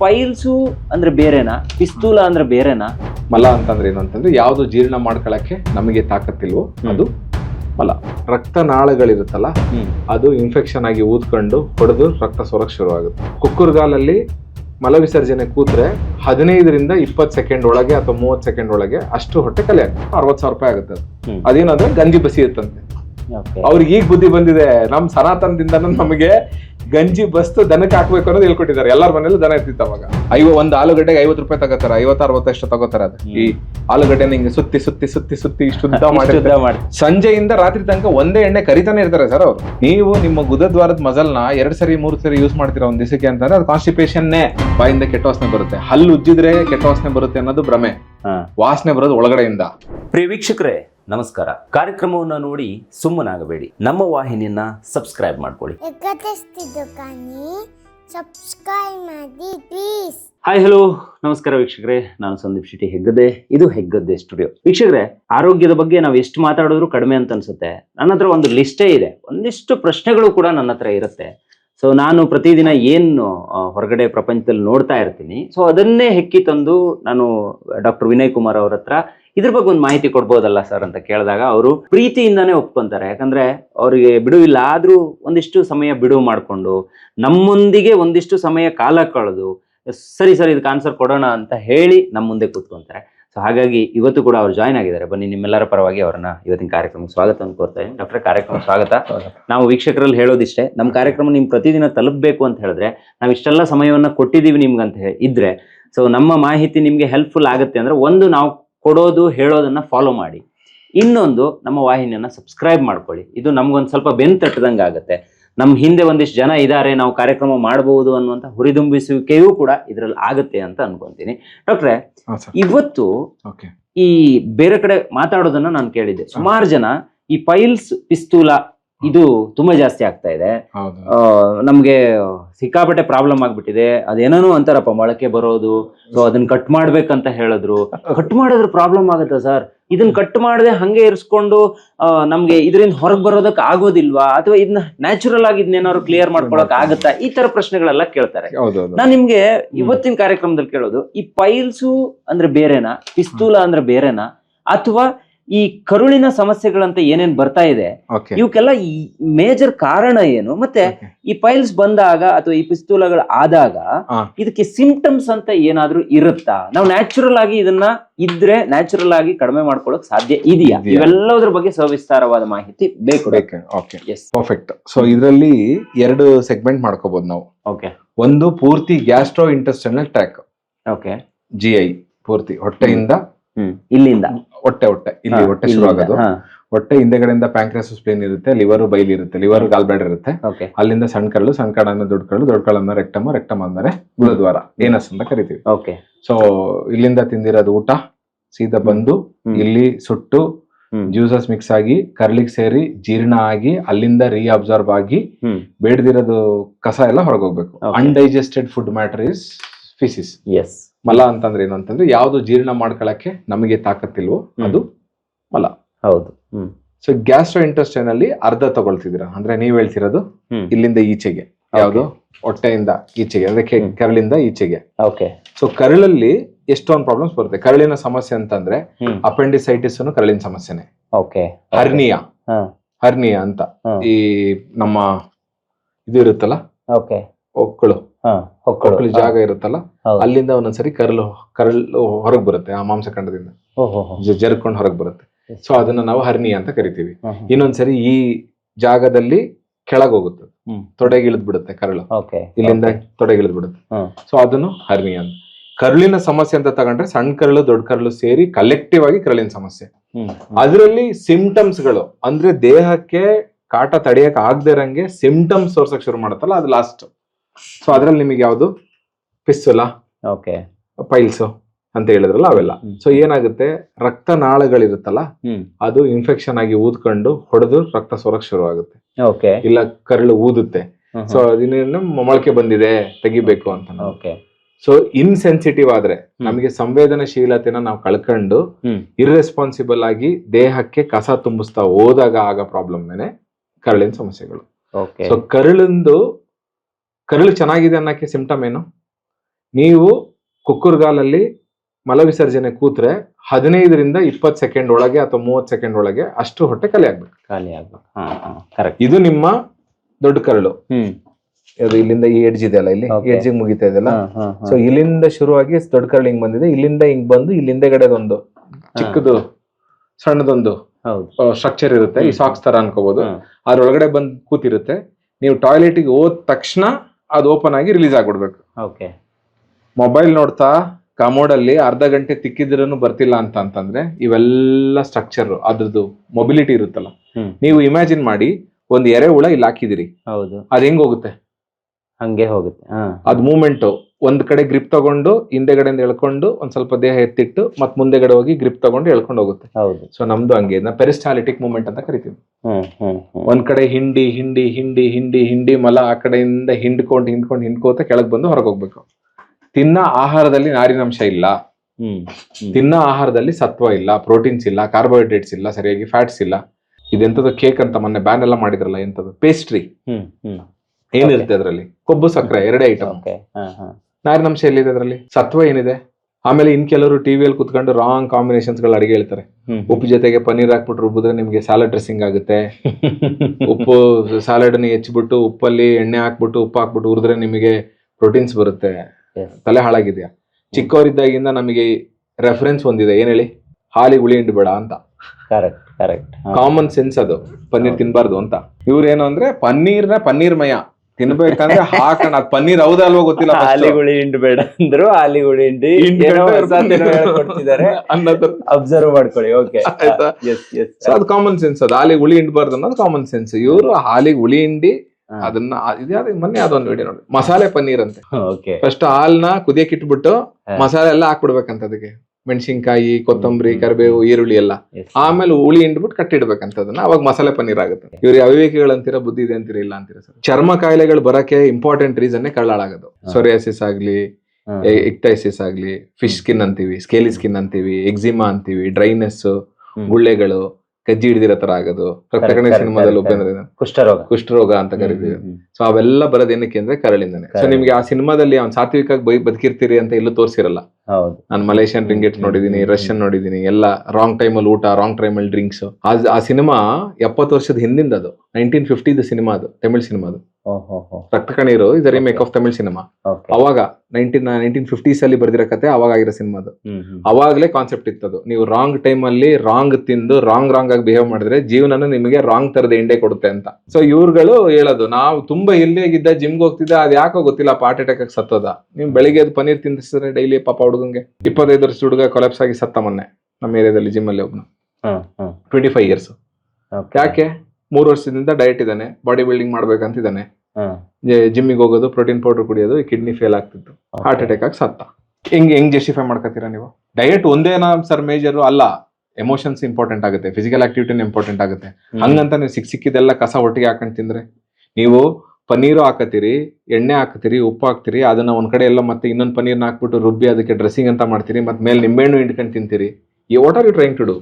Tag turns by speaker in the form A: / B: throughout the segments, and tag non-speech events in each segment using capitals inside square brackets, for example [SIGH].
A: Piles ಅಂದ್ರೆ ಬೇರೆನಾ? ಪಿಸ್ತೂಲ ಅಂದ್ರೆ ಬೇರೆನಾ?
B: ಮಲ ಅಂತಂದ್ರೆ ಏನು ಅಂತಂದ್ರೆ ಯಾವ್ದು ಜೀರ್ಣ ಮಾಡ್ಕೊಳಕ್ಕೆ ನಮಗೆ ತಾಕತ್ತಿಲ್ವೋ ಅದು ಮಲ. ರಕ್ತನಾಳಗಳಿರುತ್ತಲ್ಲ ಅದು ಇನ್ಫೆಕ್ಷನ್ ಆಗಿ ಊದ್ಕೊಂಡು ಹೊಡೆದು ರಕ್ತ ಸೋರಕ್ ಶುರುವಾಗುತ್ತೆ ಕುಕ್ಕುರ್ಗಾಲಲ್ಲಿ ಮಲ ವಿಸರ್ಜನೆ ಕೂತ್ರೆ ಹದಿನೈದರಿಂದ ಇಪ್ಪತ್ತು ಸೆಕೆಂಡ್ ಒಳಗೆ ಅಥವಾ ಮೂವತ್ತು ಸೆಕೆಂಡ್ ಒಳಗೆ ಅಷ್ಟು ಹೊಟ್ಟೆ ಕಲೆ ಆಗುತ್ತೆ. ಅರವತ್ತು ಸಾವಿರ ರೂಪಾಯಿ ಆಗುತ್ತೆ ಅದು. ಅದೇನಂದ್ರೆ ಗಂಜಿ ಬಸಿಯುತ್ತಂತೆ. ಅವ್ರಿಗೆ ಈಗ ಬುದ್ಧಿ ಬಂದಿದೆ ನಮ್ ಸನಾತನದಿಂದ ನಮಗೆ ಗಂಜಿ ಬಸ್ತು ದನಕ್ಕೆ ಹಾಕ್ಬೇಕು ಅನ್ನೋದು ಹೇಳ್ಕೊಟ್ಟಿದ್ದಾರೆ. ಎಲ್ಲಾರ ಮನೇಲಿ ದನ ಇರ್ತಿತ್ತು ಅವಾಗ. ಐವ ಒಂದ್ ಆಲೂಗಡ್ಡೆಗೆ ಐವತ್ ರೂಪಾಯಿ ತಗೋತಾರೆ ಐವತ್ತು ಅರವತ್ತಷ್ಟು ತಗೋತಾರೆ ಅದು. ಈ ಆಲೂಗಡ್ಡೆನ ಹಿಂಗೆ ಸುತ್ತಿ ಸುತ್ತಿ ಸುತ್ತಿ ಸುತ್ತಿ ಮಾಡಿ
A: ಉದ್ದ ಮಾಡಿ
B: ಸಂಜೆಯಿಂದ ರಾತ್ರಿ ತನಕ ಒಂದೇ ಎಣ್ಣೆ ಕರಿತಾನೆ ಇರ್ತಾರೆ ಸರ್ ಅವ್ರು. ನೀವು ನಿಮ್ಮ ಗುದದ್ವಾರದ ಮಜಲ್ನ ಎರಡ್ ಸರಿ ಮೂರು ಸರಿ ಯೂಸ್ ಮಾಡ್ತೀರಾ ಒಂದ್ ದಿಸಕ್ಕೆ ಅಂತಂದ್ರೆ ಅದು ಕಾನ್ಸ್ಟಿಪೇಷನ್ನೇ ಬಾಯಿಂದ ಕೆಟ್ಟ ವಾಸನೆ ಬರುತ್ತೆ. ಹಲ್ಲು ಉಜ್ಜಿದ್ರೆ ಕೆಟ್ಟ ವಾಸನೆ ಬರುತ್ತೆ ಅನ್ನೋದು ಭ್ರಮೆ. ವಾಸನೆ ಬರೋದು ಒಳಗಡೆಯಿಂದ.
A: ಪ್ರಿಯ ವೀಕ್ಷಕರೇ ನಮಸ್ಕಾರ. ಕಾರ್ಯಕ್ರಮವನ್ನು ನೋಡಿ ಸುಮ್ಮನಾಗಬೇಡಿ. ನಮ್ಮ ವಾಹಿನಿಯನ್ನ ಸಬ್ಸ್ಕ್ರೈಬ್ ಮಾಡ್ಕೊಳ್ಳಿ.
C: ಸಬ್ಸ್ಕ್ರೈಬ್ ಮಾಡಿ ಪ್ಲೀಸ್
A: ಹಾಯ್ ಹಲೋ ನಮಸ್ಕಾರ ವೀಕ್ಷಕರೇ. ನಾನು ಸಂದೀಪ್ ಶೆಟ್ಟಿ ಹೆಗ್ಗದ್ದೆ ಇದು ಹೆಗ್ಗದ್ದೆ ಸ್ಟುಡಿಯೋ. ವೀಕ್ಷಕರೇ ಆರೋಗ್ಯದ ಬಗ್ಗೆ ನಾವು ಎಷ್ಟು ಮಾತಾಡಿದ್ರು ಕಡಿಮೆ ಅಂತ ಅನ್ಸುತ್ತೆ. ನನ್ನ ಹತ್ರ ಒಂದು ಲಿಸ್ಟೇ ಇದೆ. ಒಂದಿಷ್ಟು ಪ್ರಶ್ನೆಗಳು ಕೂಡ ನನ್ನ ಹತ್ರ ಇರುತ್ತೆ. ಸೊ ನಾನು ಪ್ರತಿದಿನ ಏನು ಹೊರಗಡೆ ಪ್ರಪಂಚದಲ್ಲಿ ನೋಡ್ತಾ ಇರ್ತೀನಿ. ಸೊ ಅದನ್ನೇ ಹೆಕ್ಕಿ ತಂದು ನಾನು ಡಾಕ್ಟರ್ ವಿನಯ್ ಕುಮಾರ್ ಅವ್ರ ಹತ್ರ ಇದ್ರ ಬಗ್ಗೆ ಒಂದು ಮಾಹಿತಿ ಕೊಡ್ಬೋದಲ್ಲ ಸರ್ ಅಂತ ಕೇಳಿದಾಗ ಅವರು ಪ್ರೀತಿಯಿಂದಾನೇ ಒಪ್ಕೊಂತಾರೆ. ಯಾಕಂದ್ರೆ ಅವರಿಗೆ ಬಿಡುವಿಲ್ಲ ಆದರೂ ಒಂದಿಷ್ಟು ಸಮಯ ಬಿಡುವು ಮಾಡಿಕೊಂಡು, ನಮ್ಮೊಂದಿಗೆ ಒಂದಿಷ್ಟು ಸಮಯ ಕಾಲ ಕಳೆದು, ಸರಿ ಸರ್, ಇದಕ್ಕೆ ಆನ್ಸರ್ ಕೊಡೋಣ ಅಂತ ಹೇಳಿ ನಮ್ಮ ಮುಂದೆ ಕೂತ್ಕೊಂತಾರೆ. ಸೊ ಹಾಗಾಗಿ ಇವತ್ತು ಕೂಡ ಅವ್ರು ಜಾಯ್ನ್ ಆಗಿದ್ದಾರೆ. ಬನ್ನಿ, ನಿಮ್ಮೆಲ್ಲರ ಪರವಾಗಿ ಅವರನ್ನ ಇವತ್ತಿನ ಕಾರ್ಯಕ್ರಮಕ್ಕೆ ಸ್ವಾಗತ ಕೋರ್ತಾ ಇದ್ದೀನಿ. ಡಾಕ್ಟರ್ ಕಾರ್ಯಕ್ರಮ ಸ್ವಾಗತ. ನಾವು ವೀಕ್ಷಕರಲ್ಲಿ ಹೇಳೋದಿಷ್ಟೇ, ನಮ್ಮ ಕಾರ್ಯಕ್ರಮ ನಿಮ್ ಪ್ರತಿದಿನ ತಲುಪಬೇಕು ಅಂತ ಹೇಳಿದ್ರೆ, ನಾವು ಇಷ್ಟೆಲ್ಲ ಸಮಯವನ್ನ ಕೊಟ್ಟಿದ್ದೀವಿ ನಿಮ್ಗೆ ಅಂತ ಇದ್ರೆ ಸೊ ನಮ್ಮ ಮಾಹಿತಿ ನಿಮ್ಗೆ ಹೆಲ್ಪ್ಫುಲ್ ಆಗುತ್ತೆ ಅಂದ್ರೆ ಒಂದು ನಾವು ಕೊಡೋದು, ಹೇಳೋದನ್ನ ಫಾಲೋ ಮಾಡಿ. ಇನ್ನೊಂದು, ನಮ್ಮ ವಾಹಿನಿಯನ್ನ ಸಬ್ಸ್ಕ್ರೈಬ್ ಮಾಡ್ಕೊಳ್ಳಿ. ಇದು ನಮ್ಗೊಂದು ಸ್ವಲ್ಪ ಬೆನ್ ತಟ್ಟದಂಗೆ ಆಗುತ್ತೆ ನಮ್ಮ ಹಿಂದೆ ಒಂದಿಷ್ಟು ಜನ ಇದ್ದಾರೆ ನಾವು ಕಾರ್ಯಕ್ರಮ ಮಾಡಬಹುದು ಅನ್ನುವಂಥ ಹುರಿದುಂಬಿಸುವಿಕೆಯೂ ಕೂಡ ಇದರಲ್ಲಿ ಆಗುತ್ತೆ ಅಂತ ಅನ್ಕೊಂತೀನಿ. ಡಾಕ್ಟ್ರೆ ಇವತ್ತು ಈ ಬೇರೆ ಕಡೆ ಮಾತಾಡೋದನ್ನ ನಾನು ಕೇಳಿದ್ದೆ. ಸುಮಾರು ಜನ ಈ ಪೈಲ್ಸ್ ಪಿಸ್ತೂಲ ಇದು ತುಂಬಾ ಜಾಸ್ತಿ ಆಗ್ತಾ ಇದೆ. ನಮ್ಗೆ ಸಿಕ್ಕಾಪಟ್ಟೆ ಪ್ರಾಬ್ಲಮ್ ಆಗ್ಬಿಟ್ಟಿದೆ. ಅದೇನೋ ಅಂತಾರಪ್ಪ ಮೊಳಕೆ ಬರೋದು ಸೊ ಅದನ್ನ ಕಟ್ ಮಾಡ್ಬೇಕಂತ ಹೇಳಿದ್ರು. ಕಟ್ ಮಾಡಿದ್ರೆ ಪ್ರಾಬ್ಲಮ್ ಆಗುತ್ತಾ ಸರ್ ಇದನ್ನ ಕಟ್ ಮಾಡದೆ ಹಂಗೆ ಇರಿಸ್ಕೊಂಡು ನಮ್ಗೆ ಇದರಿಂದ ಹೊರಗೆ ಬರೋದಕ್ಕೆ ಆಗೋದಿಲ್ವಾ? ಅಥವಾ ಇದನ್ನ ನ್ಯಾಚುರಲ್ ಆಗಿ ಇದನ್ನೇನಾದ್ರು ಕ್ಲಿಯರ್ ಮಾಡ್ಕೊಳಕ್ ಆಗುತ್ತಾ? ಈ ತರ ಪ್ರಶ್ನೆಗಳೆಲ್ಲ ಕೇಳ್ತಾರೆ. ನಾನ್ ನಿಮ್ಗೆ ಇವತ್ತಿನ ಕಾರ್ಯಕ್ರಮದಲ್ಲಿ ಕೇಳೋದು ಈ ಪೈಲ್ಸು ಅಂದ್ರೆ ಬೇರೆನಾ? ಪಿಸ್ತೂಲ ಅಂದ್ರೆ ಬೇರೆನಾ? ಅಥವಾ ಈ ಕರುಳಿನ ಸಮಸ್ಯೆಗಳಂತ ಏನೇನ್ ಬರ್ತಾ ಇದೆ ಇವಕ್ಕೆಲ್ಲ ಈ ಮೇಜರ್ ಕಾರಣ ಏನು ಮತ್ತೆ ಈ ಪೈಲ್ಸ್ ಬಂದಾಗ ಅಥವಾ ಈ ಪಿಸ್ತೂಲಗಳು ಆದಾಗ ಇದಕ್ಕೆ ಸಿಂಪ್ಟಮ್ಸ್ ಅಂತ ಏನಾದ್ರೂ ಇರುತ್ತಾ? ನಾವು ನ್ಯಾಚುರಲ್ ಆಗಿ ಇದನ್ನ ಇದ್ರೆ ನ್ಯಾಚುರಲ್ ಆಗಿ ಕಡಿಮೆ ಮಾಡ್ಕೊಳಕ್ ಸಾಧ್ಯ ಇದೆಯಾ? ಇವೆಲ್ಲದ್ರ ಬಗ್ಗೆ ಸವಿಸ್ತಾರವಾದ ಮಾಹಿತಿ ಬೇಕು
B: ಪರ್ಫೆಕ್ಟ್ ಸೊ ಇದರಲ್ಲಿ ಎರಡು ಸೆಗ್ಮೆಂಟ್ ಮಾಡ್ಕೋಬಹುದು ನಾವು.
A: ಓಕೆ
B: ಒಂದು ಪೂರ್ತಿ gastro intestinal tract
A: okay
B: G I ಪೂರ್ತಿ ಹೊಟ್ಟೆಯಿಂದ
A: ಇಲ್ಲಿಂದ.
B: ಹೊಟ್ಟೆ ಹೊಟ್ಟೆ ಇಲ್ಲಿ ಹೊಟ್ಟೆ ಶುರು ಆಗೋದು ಹೊಟ್ಟೆ ಹಿಂದೆಗಡೆಯಿಂದ ಪ್ಯಾಂಕ್ರಿಯಾಸ್ ಸ್ಪ್ಲೇನ್ ಇರುತ್ತೆ ಲಿವರ್ ಬೈಲ್ ಇರುತ್ತೆ ಲಿವರ್ ಗಾಲ್ಬ್ಲಾಡರ್ ಇರುತ್ತೆ. ಅಲ್ಲಿಂದ ಸಣ್ಣ ಕರಳು ಸಣ್ಣ ಕರಳು ದೊಡ್ಡ ಕರಳು ದೊಡ್ಡ ಅಂದ್ರೆ ರೆಕ್ಟಮ್ ರೆಕ್ಟಮ್ ಅಂದ್ರೆ ಗುರುದ್ವಾರ ಏನಸ್ ಅಂತ ಕರಿತೀವಿ.
A: ಓಕೆ
B: ಸೊ ಇಲ್ಲಿಂದ ತಿಂದಿರೋದು ಊಟ ಸೀದಾ ಬಂದು ಇಲ್ಲಿ ಸುಟ್ಟು. ಜ್ಯೂಸಸ್ ಮಿಕ್ಸ್ ಆಗಿ ಕರ್ಲಿಗ್ ಸೇರಿ ಜೀರ್ಣ ಆಗಿ ಅಲ್ಲಿಂದ ರೀಅಬ್ಸಾರ್ಬ್ ಆಗಿ ಬೇಡದಿರೋದು ಕಸ ಎಲ್ಲ
A: ಹೊರಗೋಗ್ಬೇಕು.
B: Undigested food matter is faeces
A: as
B: ಮಲ ಅಂತಂದ್ರೆ ಏನು ಅಂತಂದ್ರೆ ಯಾವ್ದು ಜೀರ್ಣ ಮಾಡ್ಕೊಳಕ್ಕೆ ನಮಗೆ ತಾಕತ್ತಿಲ್ವೋ ಅದು ಮಲ.
A: ಹೌದು.
B: ಸೊ ಗ್ಯಾಸ್ಟ್ರೋ ಇಂಟೆಸ್ಟೈನ್ ಅಲ್ಲಿ ಅರ್ಧ ತಗೊಳ್ತಿದ್ದೀರಾ? ಅಂದ್ರೆ ನೀವ್ ಹೇಳ್ತಿರೋದು ಇಲ್ಲಿಂದ ಈಚೆಗೆ. ಯಾವುದು? ಹೊಟ್ಟೆಯಿಂದ ಈಚೆಗೆ. ಅಂದ್ರೆ ಕರಳಿಂದ ಈಚೆಗೆ.
A: ಓಕೆ
B: ಸೊ ಕರಳಲ್ಲಿ ಎಷ್ಟೊಂದು ಪ್ರಾಬ್ಲಮ್ಸ್ ಬರುತ್ತೆ? ಕರಳಿನ ಸಮಸ್ಯೆ ಅಂತಂದ್ರೆ ಅಪೆಂಡಿಸೈಟಿಸ್ ಕರಳಿನ ಸಮಸ್ಯೆನೆ.
A: Okay
B: hernia. ಹರ್ನಿಯಾ ಅಂತ. ಈ ನಮ್ಮ ಇದು ಇರುತ್ತಲ್ಲ?
A: ಓಕೆ
B: ಒಕ್ಕಳು
A: ಹೊಕ್ಕಳು.
B: ಜಾಗ ಇರುತ್ತಲ್ಲ. ಅಲ್ಲಿಂದ ಒಂದೊಂದ್ಸರಿ ಕರಲು ಕರಳು ಹೊರಗೆ ಬರುತ್ತೆ ಆ ಮಾಂಸಖಂಡದಿಂದ. ಜರ್ಕೊಂಡು ಹೊರಗೆ ಬರುತ್ತೆ. ಸೊ ಅದನ್ನ ನಾವು ಹರ್ನಿ ಅಂತ ಕರಿತೀವಿ. ಇನ್ನೊಂದ್ಸರಿ ಈ ಜಾಗದಲ್ಲಿ ಕೆಳಗೆ ಹೋಗುತ್ತೆ.
A: ಹ್ಮ್.
B: ತೊಡೆಗೆ ಇಳಿದ್ ಬಿಡುತ್ತೆ ಕರಳು. ಇಲ್ಲಿಂದ ತೊಡೆಗೆ ಇಳಿದ್ ಬಿಡುತ್ತೆ. ಸೊ ಅದನ್ನು ಹರ್ನಿ ಅಂತ. ಕರುಳಿನ ಸಮಸ್ಯೆ ಅಂತ ತಗೊಂಡ್ರೆ ಸಣ್ಣ ಕರಳು ದೊಡ್ಡ ಕರಳು ಸೇರಿ ಕಲೆಕ್ಟಿವ್ ಆಗಿ ಕರಳಿನ ಸಮಸ್ಯೆ. ಅದರಲ್ಲಿ ಸಿಂಪ್ಟಮ್ಸ್ಗಳು ಅಂದ್ರೆ ದೇಹಕ್ಕೆ ಕಾಟ ತಡೆಯಕ್ ಆಗದೆ ಇರಂಗೆ ಸಿಂಪ್ಟಮ್ಸ್ ತೋರ್ಸಕ್ ಶುರು ಮಾಡುತ್ತಲ್ಲ ಅದು ಲಾಸ್ಟ್ ಸೊ ಅದ್ರಲ್ಲಿ ನಿಮಗೆ ಯಾವುದು? ಪಿಸ್ತುಲ
A: ಓಕೆ
B: ಪೈಲ್ಸ್ ಅಂತ ಹೇಳಿದ್ರಲ್ಲ ಅವೆಲ್ಲ. ಸೊ ಏನಾಗುತ್ತೆ? ರಕ್ತ
A: ನಾಳಗಳಿರುತ್ತಲ್ಲ
B: ಅದು ಇನ್ಫೆಕ್ಷನ್ ಆಗಿ ಊದ್ಕೊಂಡು ಹೊಡೆದು ರಕ್ತ ಸೋರಕ್ ಶುರು ಆಗುತ್ತೆ ಇಲ್ಲ ಕರಳು ಊದುತ್ತೆ. ಸೊ ಅದಿನೇನು ಮೊಳಕೆ ಬಂದಿದೆ ತೆಗಿಬೇಕು ಅಂತ
A: ಓಕೆ
B: ಸೊ ಇನ್ಸೆನ್ಸಿಟಿವ್ ಆದ್ರೆ ನಮಗೆ ಸಂವೇದನಶೀಲತೆನ ನಾವು ಕಳ್ಕೊಂಡು ಇರ್ರೆಸ್ಪಾನ್ಸಿಬಲ್ ಆಗಿ ದೇಹಕ್ಕೆ ಕಸ ತುಂಬಿಸ್ತಾ ಹೋದಾಗ ಆಗ ಪ್ರಾಬ್ಲಮ್ನೇ ಕರಳಿನ ಸಮಸ್ಯೆಗಳು.
A: ಓಕೆ
B: ಸೊ ಕರಳಿಂದು ಕರಳು ಚೆನ್ನಾಗಿದೆ ಅನ್ನೋಕ್ಕೆ ಸಿಂಪ್ಟಮ್ ಏನು? ನೀವು ಕುಕ್ಕುರ್ಗಾಲಲ್ಲಿ ಮಲವಿಸರ್ಜನೆ ಕೂತ್ರೆ ಹದಿನೈದರಿಂದ ಇಪ್ಪತ್ತು ಸೆಕೆಂಡ್ ಒಳಗೆ ಅಥವಾ ಮೂವತ್ತು ಸೆಕೆಂಡ್ ಒಳಗೆ ಅಷ್ಟು ಹೊಟ್ಟೆ ಖಾಲಿ ಆಗ್ಬೇಕು.
A: ಖಾಲಿ ಆಗ್ಬೇಕು.
B: ಇದು ನಿಮ್ಮ ದೊಡ್ಡ ಕರಳು. ಅದು ಇಲ್ಲಿಂದ ಈ ಎಡ್ಜ್ ಇದೆಯಲ್ಲ ಇಲ್ಲಿ
A: Okay.
B: ಎಡ್ಜ್ ಮುಗಿತಾ
A: ಇದೆಲ್ಲ.
B: ಸೊ ಇಲ್ಲಿಂದ ಶುರುವಾಗಿ ದೊಡ್ಡ ಕರಳು ಹಿಂಗ್ ಬಂದಿದೆ ಇಲ್ಲಿಂದ ಹಿಂಗ್ ಬಂದು ಇಲ್ಲಿಂದ ಗಡೆದೊಂದು ಚಿಕ್ಕದು ಸಣ್ಣದೊಂದು ಸ್ಟ್ರಕ್ಚರ್ ಇರುತ್ತೆ ಈ ಸಾಕ್ಸ್ ತರ ಅನ್ಕೋಬಹುದು. ಅದ್ರೊಳಗಡೆ ಬಂದ್ ಕೂತಿರುತ್ತೆ. ನೀವು ಟಾಯ್ಲೆಟ್ಗೆ ಹೋದ ತಕ್ಷಣ ಅದು ಓಪನ್ ಆಗಿ ರಿಲೀಸ್ ಆಗ್ಬಿಡ್ಬೇಕು.
A: ಓಕೆ
B: ಮೊಬೈಲ್ ನೋಡ್ತಾ ಕಮೋಡಲ್ಲಿ ಅರ್ಧ ಗಂಟೆ ತಿಕ್ಕಿದ್ರೂ ಬರ್ತಿಲ್ಲ ಅಂತ ಅಂತಂದ್ರೆ ಇವೆಲ್ಲ ಸ್ಟ್ರಕ್ಚರ್ ಅದ್ರದ್ದು ಮೊಬಿಲಿಟಿ ಇರುತ್ತಲ್ಲ. ನೀವು ಇಮ್ಯಾಜಿನ್ ಮಾಡಿ ಒಂದ್ ಎರೆ ಹುಳ ಇಲ್ಲಿ ಹಾಕಿದಿರಿ
A: ಹೌದು.
B: ಅದ್ ಹೆಂಗ್ ಹೋಗುತ್ತೆ?
A: ಹಂಗೆ ಹೋಗುತ್ತೆ.
B: ಅದ್ ಮೂವ್ಮೆಂಟ್ ಒಂದ್ ಕಡೆ ಗ್ರಿಪ್ ತಗೊಂಡು ಹಿಂದೆಗಡೆಯಿಂದ ಎಳ್ಕೊಂಡು ಒಂದ್ ಸ್ವಲ್ಪ ದೇಹ ಎತ್ತಿಟ್ಟು ಮತ್ ಮುಂದೆಗಡೆ ಹೋಗಿ ಗ್ರಿಪ್ ತಗೊಂಡು ಎಳ್ಕೊಂಡು ಹೋಗುತ್ತೆ.
A: ಹೌದು.
B: ಸೊ ನಮ್ದು ಹಂಗೆ. ಇದನ್ನ ಪೆರಿಸ್ಟಾಲಿಟಿಕ್ ಮೂವ್ಮೆಂಟ್ ಅಂತ ಕರಿತೀವಿ.
A: ಹ್ಮ್ ಹ್ಮ್ ಹ್ಮ್.
B: ಒಂದ್ ಕಡೆ ಹಿಂಡಿ ಹಿಂಡಿ ಹಿಂಡಿ ಹಿಂಡಿ ಹಿಂಡಿ ಮಲ ಆ ಕಡೆಯಿಂದ ಹಿಂಡ್ಕೊಂಡು ಹಿಂಡ್ಕೊಂಡು ಹಿಂಡ್ಕೋತ ಕೆಳಗ್ ಬಂದು ಹೊರಗೆ ಹೋಗ್ಬೇಕು. ತಿನ್ನ ಆಹಾರದಲ್ಲಿ ನಾರಿನಾಂಶ ಇಲ್ಲ.
A: ಹ್ಮ್ ಹ್ಮ್.
B: ತಿನ್ನ ಆಹಾರದಲ್ಲಿ ಸತ್ವ ಇಲ್ಲ ಪ್ರೋಟೀನ್ಸ್ ಇಲ್ಲ ಕಾರ್ಬೋಹೈಡ್ರೇಟ್ಸ್ ಇಲ್ಲ ಸರಿಯಾಗಿ ಫ್ಯಾಟ್ಸ್ ಇಲ್ಲ. ಇದೆಂತದ್ದು ಕೇಕ್ ಅಂತ ಮೊನ್ನೆ ಬ್ಯಾನ್ ಎಲ್ಲ ಮಾಡಿದ್ರಲ್ಲ ಎಂತದ್ದು? Pastry
A: hmm hmm.
B: ಏನಿರುತ್ತೆ ಅದರಲ್ಲಿ? ಕೊಬ್ಬು ಸಕ್ಕರೆ ಎರಡೇ ಐಟಮ್
A: ಓಕೆ ಹಾ ಹಾ.
B: ನಾರಿನಂಶ ಎಲ್ಲಿದೆ ಅದರಲ್ಲಿ. ಸತ್ವ ಏನಿದೆ? ಆಮೇಲೆ ಇನ್ ಕೆಲವರು ಟಿವಿಯಲ್ಲಿ ಕುತ್ಕೊಂಡು ರಾಂಗ್ ಕಾಂಬಿನೇಷನ್ಸ್ಗಳು ಅಡಿಗೆ ಹೇಳ್ತಾರೆ. ಉಪ್ಪು ಜೊತೆಗೆ ಪನ್ನೀರ್ ಹಾಕ್ಬಿಟ್ಟು ರುಬ್ಬಿದ್ರೆ ನಿಮ್ಗೆ ಸಾಲಡ್ ಡ್ರೆಸ್ಸಿಂಗ್ ಆಗುತ್ತೆ. [LAUGHS] ಉಪ್ಪು ಸಾಲಡ್ ಹೆಚ್ಚಿಬಿಟ್ಟು ಉಪ್ಪಲ್ಲಿ ಎಣ್ಣೆ ಹಾಕ್ಬಿಟ್ಟು ಉಪ್ಪು ಹಾಕ್ಬಿಟ್ಟು ಉರಿದ್ರೆ ನಿಮಗೆ ಪ್ರೋಟೀನ್ಸ್ ಬರುತ್ತೆ. ತಲೆ ಹಾಳಾಗಿದೆಯಾ? ಚಿಕ್ಕವರಿದ್ದಾಗಿಂದ ನಮಗೆ ರೆಫರೆನ್ಸ್ ಒಂದಿದೆ. ಏನ್ ಹೇಳಿ? ಹಾಲಿಗೆ ಹುಳಿ ಹಿಂಡ್ ಬೇಡ ಅಂತ.
A: ಕರೆಕ್ಟ್ ಕರೆಕ್ಟ್
B: ಕಾಮನ್ ಸೆನ್ಸ್ ಅದು. ಪನ್ನೀರ್ ತಿನ್ಬಾರ್ದು ಅಂತ. ಇವ್ರೇನು ಅಂದ್ರೆ ಪನ್ನೀರ್ನ ಪನ್ನೀರ್ಮಯ. ತಿನ್ಬೇಕಂದ್ರೆ ಹಾಕೋಣ ಅದ್ ಪನ್ನೀರ್ ಹೌದಲ್ವೋ ಗೊತ್ತಿಲ್ಲ.
A: ಆಲಿಗುಳಿ ಹಿಂಡ್ ಬೇಡ ಅಂದ್ರು ಆಲಿಗುಳಿ ಹಿಂಡಿ ಕೊಡ್ತಿದ್ದಾರೆ.
B: ಅನ್ನೋದು
A: ಅಬ್ಸರ್ವ್ ಮಾಡ್ಕೊಳ್ಳಿ ಓಕೆ
B: ಅದು ಕಾಮನ್ ಸೆನ್ಸ್ ಅದು. ಆಲಿಗೆ ಹುಳಿ ಹಿಂಡ್ಬಾರ್ದು ಅನ್ನೋದು ಕಾಮನ್ ಸೆನ್ಸ್ ಇವರು ಹಾಲಿಗೆ ಹುಳಿ ಹಿಂಡಿ ಅದನ್ನ ಇದ್ಯಾವ್ದು ಮೊನ್ನೆ ಅದೊಂದು ವಿಡಿಯೋ ನೋಡಿ ಮಸಾಲೆ ಪನ್ನೀರ್ ಅಂತೆ. ಫಸ್ಟ್ ಹಾಲ್ನ ಕುದಿಯಕ್ಕೆ ಇಟ್ಬಿಟ್ಟು. ಮಸಾಲೆ ಎಲ್ಲ ಹಾಕ್ಬಿಡ್ಬೇಕಂತ ಅದಕ್ಕೆ. ಮೆಣಸಿನ್ಕಾಯಿ ಕೊತ್ತಂಬರಿ ಕರಿಬೇವು ಈರುಳ್ಳಿ ಎಲ್ಲ. ಆಮೇಲೆ ಹುಳಿ ಹಿಂಡ್ಬಿಟ್ಟು ಕಟ್ಟಿಡ್ಬೇಕಂತದನ್ನ ಅವಾಗ ಮಸಾಲೆ ಪನ್ನೀರ್ ಆಗುತ್ತೆ. ಇವ್ರಿಗೆ ಅವಿವೇಕಿಗಳು ಅಂತೀರಾ ಬುದ್ಧಿ ಇದೆ ಅಂತೀರ ಇಲ್ಲ ಅಂತೀರ ಸರ್? ಚರ್ಮ ಕಾಯಿಲೆಗಳು ಬರಕ್ಕೆ ಇಂಪಾರ್ಟೆಂಟ್ ರೀಸನ್ನೇ ಕಳ್ಳಾಳಾಗೋದು.
A: ಕಳ್ಳಾಳಾಗದು
B: ಸೊರಿಯಾಸಿಸ್ ಆಗ್ಲಿ ಎಕ್ಟೈಸಿಸ್ ಆಗ್ಲಿ ಫಿಶ್ ಸ್ಕಿನ್ ಅಂತೀವಿ ಸ್ಕೇಲಿ ಸ್ಕಿನ್ ಅಂತೀವಿ ಎಕ್ಸಿಮಾ ಅಂತೀವಿ ಡ್ರೈನೆಸ್ ಗುಳ್ಳೆಗಳು ಕಜ್ಜಿ ಹಿಡಿದಿರೋ ತರ ಆಗೋದು.
A: ರಕ್ತಕಣ
B: ಸಿನಿಮಾದಲ್ಲಿ ಉಪೇಂದ್ರ
A: ಕುಷ್ಠರೋಗ.
B: ಕುಷ್ಠರೋಗ ಅಂತ ಕರಿತೀವಿ. ಸೊ ಅವೆಲ್ಲ ಬರೋದ್ ಏನಕ್ಕೆ ಅಂದ್ರೆ ಕರಳಿಂದನೆ. ಸೊ. ನಿಮ್ಗೆ ಆ ಸಿನಿಮಾದಲ್ಲಿ ಅವ್ನ್ ಸಾತ್ವಿಕಾಗಿ ಬೈ ಬದುಕಿರ್ತೀರಿ ಅಂತ ಎಲ್ಲೂ ತೋರಿಸಿರಲ್ಲ. ನಾನು ಮಲೇಷಿಯನ್ ರಿಂಗೆಟ್ ನೋಡಿದೀನಿ ರಷ್ಯನ್ ನೋಡಿದೀನಿ ಎಲ್ಲ ರಾಂಗ್ ಟೈಮ್ ಅಲ್ಲಿ ಊಟ ರಾಂಗ್ ಟೈಮ್ ಅಲ್ಲಿ ಡ್ರಿಂಕ್ಸ್ ಆ ಸಿನಿಮಾ ಎಪ್ಪತ್ತು ವರ್ಷದ ಹಿಂದಿಂದ ಅದು. ನೈನ್ಟೀನ್ ಫಿಫ್ಟಿ ಸಿನಿಮಾ ಅದು ತಮಿಳ್ ಸಿನಿಮಾ ಅದು. Raktha Kanneeru is remake of Tamil cinema ಅವಾಗ ನೈನ್ಟೀನ್ ನೈನ್ಟೀನ್ ಫಿಫ್ಟೀಸ್ ಅಲ್ಲಿ ಬರ್ದಿರೋ ಕತೆ ಅವಾಗ ಆಗಿರೋ ಸಿನಿಮಾ ಅದು. ಅವಾಗಲೇ ಕಾನ್ಸೆಪ್ಟ್ ಇತ್ತು ಇತ್ತದು ನೀವು ರಾಂಗ್ ಟೈಮ್ ಅಲ್ಲಿ ರಾಂಗ್ ತಿಂದು ರಾಂಗ್ ರಾಂಗ್ ಆಗಿ ಬಿಹೇವ್ ಮಾಡಿದ್ರೆ ಜೀವನನ ನಿಮಗೆ ರಾಂಗ್ ತರದ ಎಂಡೆ ಕೊಡುತ್ತೆ ಅಂತ. ಸೊ ಇವ್ರುಗಳು ಹೇಳೋದು ನಾವು ತುಂಬಾ ಹೆಲ್ದಿಯಾಗಿದ್ದ ಜಿಮ್ಗೆ ಹೋಗ್ತಿದ್ದೆ ಅದ್ ಯಾಕೋ ಗೊತ್ತಿಲ್ಲ ಪಾರ್ಟ್ ಅಟ್ಯಾಕ್ ಆಗಿ ಸತ್ತದ. ನೀವು ಬೆಳಿಗ್ಗೆ ಅದು ಪನೀರ್ ತಿಂದಿಸಿದ್ರೆ ಡೈಲಿ ಪಾಪ ಹುಡುಗಂಗೆ. ಇಪ್ಪತ್ತೈದು ವರ್ಷ ಹುಡುಗ ಕೊಲೆಪ್ಸ್ ಆಗಿ ಸತ್ತ ಮೊನ್ನೆ ನಮ್ಮ ಏರಿಯಾದಲ್ಲಿ ಜಿಮ್ ಅಲ್ಲಿ ಒಬ್ನು. ಟ್ವೆಂಟಿ ಫೈವ್ ಇಯರ್ಸ್ ಯಾಕೆ? ಮೂರು ವರ್ಷದಿಂದ ಡಯಟ್ ಇದ್ದಾನೆ ಬಾಡಿ ಬಿಲ್ಡಿಂಗ್ ಮಾಡ್ಬೇಕಂತಿದ್ದಾನೆ. ಜಿಮ್ಮಿಗೆ ಹೋಗೋದು ಪ್ರೋಟೀನ್ ಪೌಡರ್ ಕುಡಿಯೋದು ಕಿಡ್ನಿ ಫೇಲ್ ಆಗ್ತಿತ್ತು. ಹಾರ್ಟ್ ಅಟ್ಯಾಕ್ ಆಗಿ ಸತ್ತ. ಹೆಂಗ್ ಹೆಂಗ್ ಜಸ್ಟಿಫೈ ಮಾಡ್ಕೋತೀರಾ ನೀವು? ಡಯಟ್ ಒಂದೇನಾ ಸರ್ ಮೇಜರ್ ಅಲ್ಲ. ಎಮೋಷನ್ಸ್ ಇಂಪಾರ್ಟೆಂಟ್ ಆಗುತ್ತೆ ಫಿಸಿಕಲ್ ಆಕ್ಟಿವಿಟಿನ ಇಂಪಾರ್ಟೆಂಟ್ ಆಗುತ್ತೆ. ಹಂಗಂತ ನೀವು ಸಿಕ್ ಸಿಕ್ಕಿದೆಲ್ಲ ಕಸ ಒಟ್ಟಿಗೆ ಹಾಕೊಂಡು ತಿಂದ್ರೆ? ನೀವು ಪನ್ನೀರು ಹಾಕತ್ತೀರಿ ಎಣ್ಣೆ ಹಾಕತ್ತೀರಿ ಉಪ್ಪು ಹಾಕ್ತೀರಿ ಅದನ್ನ ಒಂದ್ ಕಡೆ ಎಲ್ಲ ಮತ್ತೆ ಇನ್ನೊಂದು ಪನ್ನೀರ್ನ ಹಾಕ್ಬಿಟ್ಟು ರುಬ್ಬಿ ಅದಕ್ಕೆ ಡ್ರೆಸ್ಸಿಂಗ್ ಅಂತ ಮಾಡ್ತೀರಿ ಮತ್ತೆ ಮೇಲೆ ನಿಂಬೆಹಣ್ಣು ಹಿಂಡ್ಕೊಂಡು ತಿಂತೀರಿ. What are you trying to do.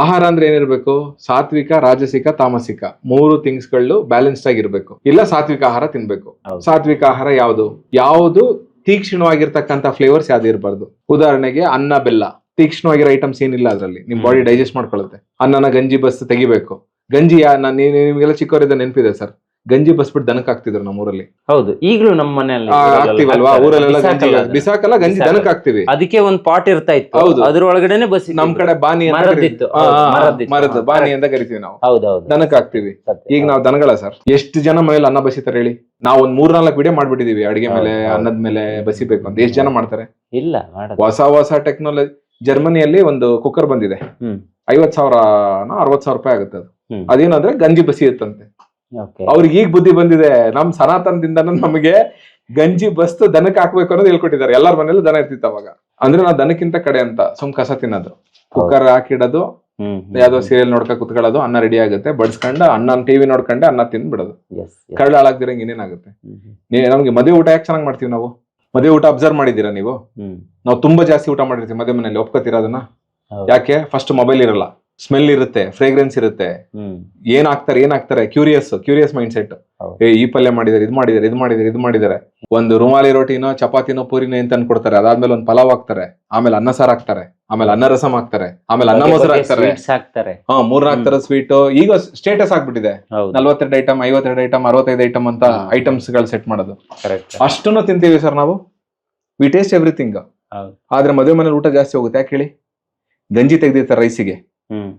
B: ಆಹಾರ ಅಂದ್ರೆ ಏನಿರ್ಬೇಕು? ಸಾತ್ವಿಕ ರಾಜಸಿಕ ತಾಮಸಿಕ. ಮೂರು ಥಿಂಗ್ಸ್ಗಳು ಬ್ಯಾಲೆನ್ಸ್ಡ್ ಆಗಿರ್ಬೇಕು ಇಲ್ಲ ಸಾತ್ವಿಕ ಆಹಾರ ತಿನ್ಬೇಕು. ಸಾತ್ವಿಕ ಆಹಾರ ಯಾವುದು? ಯಾವುದು ತೀಕ್ಷ್ಣವಾಗಿರ್ತಕ್ಕಂಥ ಫ್ಲೇವರ್ಸ್ ಯಾವ್ದು ಇರಬಾರ್ದು. ಉದಾಹರಣೆಗೆ ಅನ್ನ ಬೆಲ್ಲ. ತೀಕ್ಷ್ಣವಾಗಿರೋ ಐಟಮ್ಸ್ ಏನಿಲ್ಲ ಅದರಲ್ಲಿ. ನಿಮ್ ಬಾಡಿ ಡೈಜೆಸ್ಟ್ ಮಾಡ್ಕೊಳ್ಳುತ್ತೆ ಅನ್ನನ ಗಂಜಿ ಬಸ್ ತೆಗಿಬೇಕು. ಗಂಜಿ ನಿಮ್ಗೆಲ್ಲ ಚಿಕ್ಕವರಿದ್ದ ನೆನಪಿದೆ ಸರ್. ಗಂಜಿ ಬಸ್ಬಿಟ್ಟು ದನಕ್ಕೆ ಹಾಕ್ತಿದ್ರು ನಮ್ಮ ಊರಲ್ಲಿ
A: ಹೌದು ಈಗಲೂ ನಮ್ಮ ಮನೆಯಲ್ಲಿ
B: ಹಾಕ್ತಿವಲ್ವಾ? ಊರಲ್ಲೆಲ್ಲ ಗಂಜಿ
A: ಬಿಸಾಕಲ್ಲ ಅದನ್ನ.
B: ಬಿಸಾಕಲ್ಲ ಗಂಜಿ
A: ಬಿಸಾಕಲ್ಲ.
B: ಹಾಕ್ತಿವಿ.
A: ಅದಕ್ಕೆ ಒಂದ್ ಪಾಟ್ ಇರ್ತಾ ಇತ್ತು.
B: ಹೌದು.
A: ಅದ್ರೊಳಗಡೆನೆ ಬಸ್
B: ನಮ್ ಕಡೆ ಬಾನಿ ಅಂತ
A: ಮರದ್ದಿತ್ತು.
B: ಕರಿತೀವಿ. ಬಾಣಿ
A: ಹೌದು,
B: ಆ, ಆ,
A: ಮರದ್ದಿತ್ತು.
B: ಮರದ್ದು ಬಾನಿ ಅಂತ ಕರಿತೀವಿ ನಾವು.
A: ಹೌದೌದು
B: ದನಕ್ಕೆ ಹಾಕ್ತಿವಿ.
A: ಸತ್ಯ.
B: ಈಗ ನಾವು ದನಗಳ ಸರ್. ಎಷ್ಟು ಜನ ಮನೇಲಿ ಅನ್ನ ಬಸಿತಾರೆ ಹೇಳಿ? ನಾವು ಒಂದ್ ಮೂರ್ನಾಲ್ಕು ವಿಡಿಯೋ ಮಾಡ್ಬಿಟ್ಟಿದೀವಿ. ಅಡಿಗೆ
A: ಹೌದು,
B: ಮೇಲೆ
A: ಹೌದು.
B: ಅನ್ನದ ಮೇಲೆ ಬಸಿಬೇಕು ಅಂತ. ಎಷ್ಟು ಜನ ಮಾಡ್ತಾರೆ?
A: ಇಲ್ಲ
B: ಹೊಸ ಹೊಸ ಟೆಕ್ನಾಲಜಿ ಜರ್ಮನಿಯಲ್ಲಿ ಒಂದು ಕುಕ್ಕರ್ ಬಂದಿದೆ.
A: ಹ್ಮ್.
B: ಐವತ್ ಸಾವಿರ ಅರವತ್ ಸಾವಿರ ರೂಪಾಯಿ ಆಗುತ್ತೆ ಅದು.
A: ಹ್ಮ್.
B: ಅದೇನಂದ್ರೆ ಗಂಜಿ ಬಸಿ ಇತ್ತಂತೆ
A: ಓಕೆ
B: ಅವ್ರಿಗೆ ಈಗ ಬುದ್ಧಿ ಬಂದಿದೆ. ನಮ್ ಸನಾತನದಿಂದ ನಮಗೆ ಗಂಜಿ ಬಸ್ತು ದನಕ್ಕೆ ಹಾಕ್ಬೇಕು ಅನ್ನೋದು ಹೇಳ್ಕೊಟ್ಟಿದ್ದಾರೆ. ಎಲ್ಲಾರ ಮನೇಲಿ ದನ ಇರ್ತಿತ್ತು ಅವಾಗ. ಅಂದ್ರೆ ನಾವು ದನಕ್ಕಿಂತ ಕಡೆ ಅಂತ. ಸುಮ್ ಕಸ ತಿನ್ನೋದು. ಕುಕ್ಕರ್ ಹಾಕಿಡೋದು ಯಾವ್ದೋ ಸೀರಿಯಲ್ ನೋಡ್ಕ ಕುತ್ಕೊಳ್ಳೋದು ಅನ್ನ ರೆಡಿ ಆಗುತ್ತೆ. ಬಡ್ಸ್ಕೊಂಡು ಅನ್ನ ಟಿವಿ ನೋಡ್ಕೊಂಡೆ ಅನ್ನ ತಿಂದ್ ಬಿಡೋದು
A: ಎಸ್
B: ಕಳ್ಳ ಹಾಳಾಗ್ದಿರಂಗ್ ಇನ್ನೇನಾಗುತ್ತೆ ನೀ- ನಮ್ಗೆ ಮದುವೆ ಊಟ ಯಾಕೆ ಚೆನ್ನಾಗಿ ಮಾಡ್ತೀವಿ ನಾವು? ಮದುವೆ ಊಟ ಅಬ್ಸರ್ವ್ ಮಾಡಿದ್ದೀರಾ ನೀವು? ನಾವು ತುಂಬಾ ಜಾಸ್ತಿ ಊಟ ಮಾಡಿರ್ತೀವಿ ಮದುವೆ ಮನೇಲಿ ಒಪ್ಕೋತೀರಾ ಅದನ್ನ? ಯಾಕೆ? ಫಸ್ಟ್ ಮೊಬೈಲ್ ಇರಲ್ಲ. ಸ್ಮೆಲ್ ಇರುತ್ತೆ ಫ್ರೇಗ್ರೆನ್ಸ್ ಇರುತ್ತೆ. ಏನ್ ಹಾಕ್ತಾರೆ ಏನ್ ಹಾಕ್ತಾರೆ ಕ್ಯೂರಿಯಸ್ ಕ್ಯೂರಿಯಸ್ ಮೈಂಡ್ ಸೆಟ್ ಏ ಈ ಪಲ್ಯ ಮಾಡಿದಾರೆ ಇದು ಮಾಡಿದಾರೆ ಇದು ಮಾಡಿದಾರೆ ಇದು ಮಾಡಿದಾರೆ. ಒಂದು ರುಮಾಲಿ ರೋಟಿನೋ ಚಪಾತಿನೋ ಪೂರಿನೋ ಅಂತ ಅನ್ಕೊಡ್ತಾರೆ ಅದಾದ್ಮೇಲೆ ಒಂದು ಪಲಾವ್ ಹಾಕ್ತಾರೆ ಆಮೇಲೆ ಅನ್ನ ಸಾರ್ ಹಾಕ್ತಾರೆ ಆಮೇಲೆ ಅನ್ನ ರಸಂ ಹಾಕ್ತಾರೆ ಆಮೇಲೆ ಅನ್ನ ಮೊಸರು ಹಾಕ್ತಾರೆ. ಹಾ ಮೂರ್ನಾಲ್ಕು ತರ ಸ್ವೀಟ್ ಈಗ ಸ್ಟೇಟಸ್ ಆಗ್ಬಿಟ್ಟಿದೆ. ನಲ್ವತ್ತೆರಡು ಐಟಮ್ ಐವತ್ತೆರಡು ಐಟಮ್ ಅರವತ್ತೈದು ಐಟಮ್ ಅಂತ. ಐಟಮ್ಸ್ಗಳು ಸೆಟ್ ಮಾಡೋದು.
A: ಕರೆಕ್ಟ್
B: ಅಷ್ಟನ್ನು ತಿಂತೀವಿ ಸರ್ ನಾವು. ವಿ ಟೇಸ್ಟ್ ಎವ್ರಿಥಿಂಗ್ ಆದ್ರೆ ಮದುವೆ ಮನೇಲಿ ಊಟ ಜಾಸ್ತಿ ಹೋಗುತ್ತೆ ಯಾಕೆ ಹೇಳಿ? ಗಂಜಿ ತೆಗ್ದಿರ್ತಾರೆ ರೈಸಿಗೆ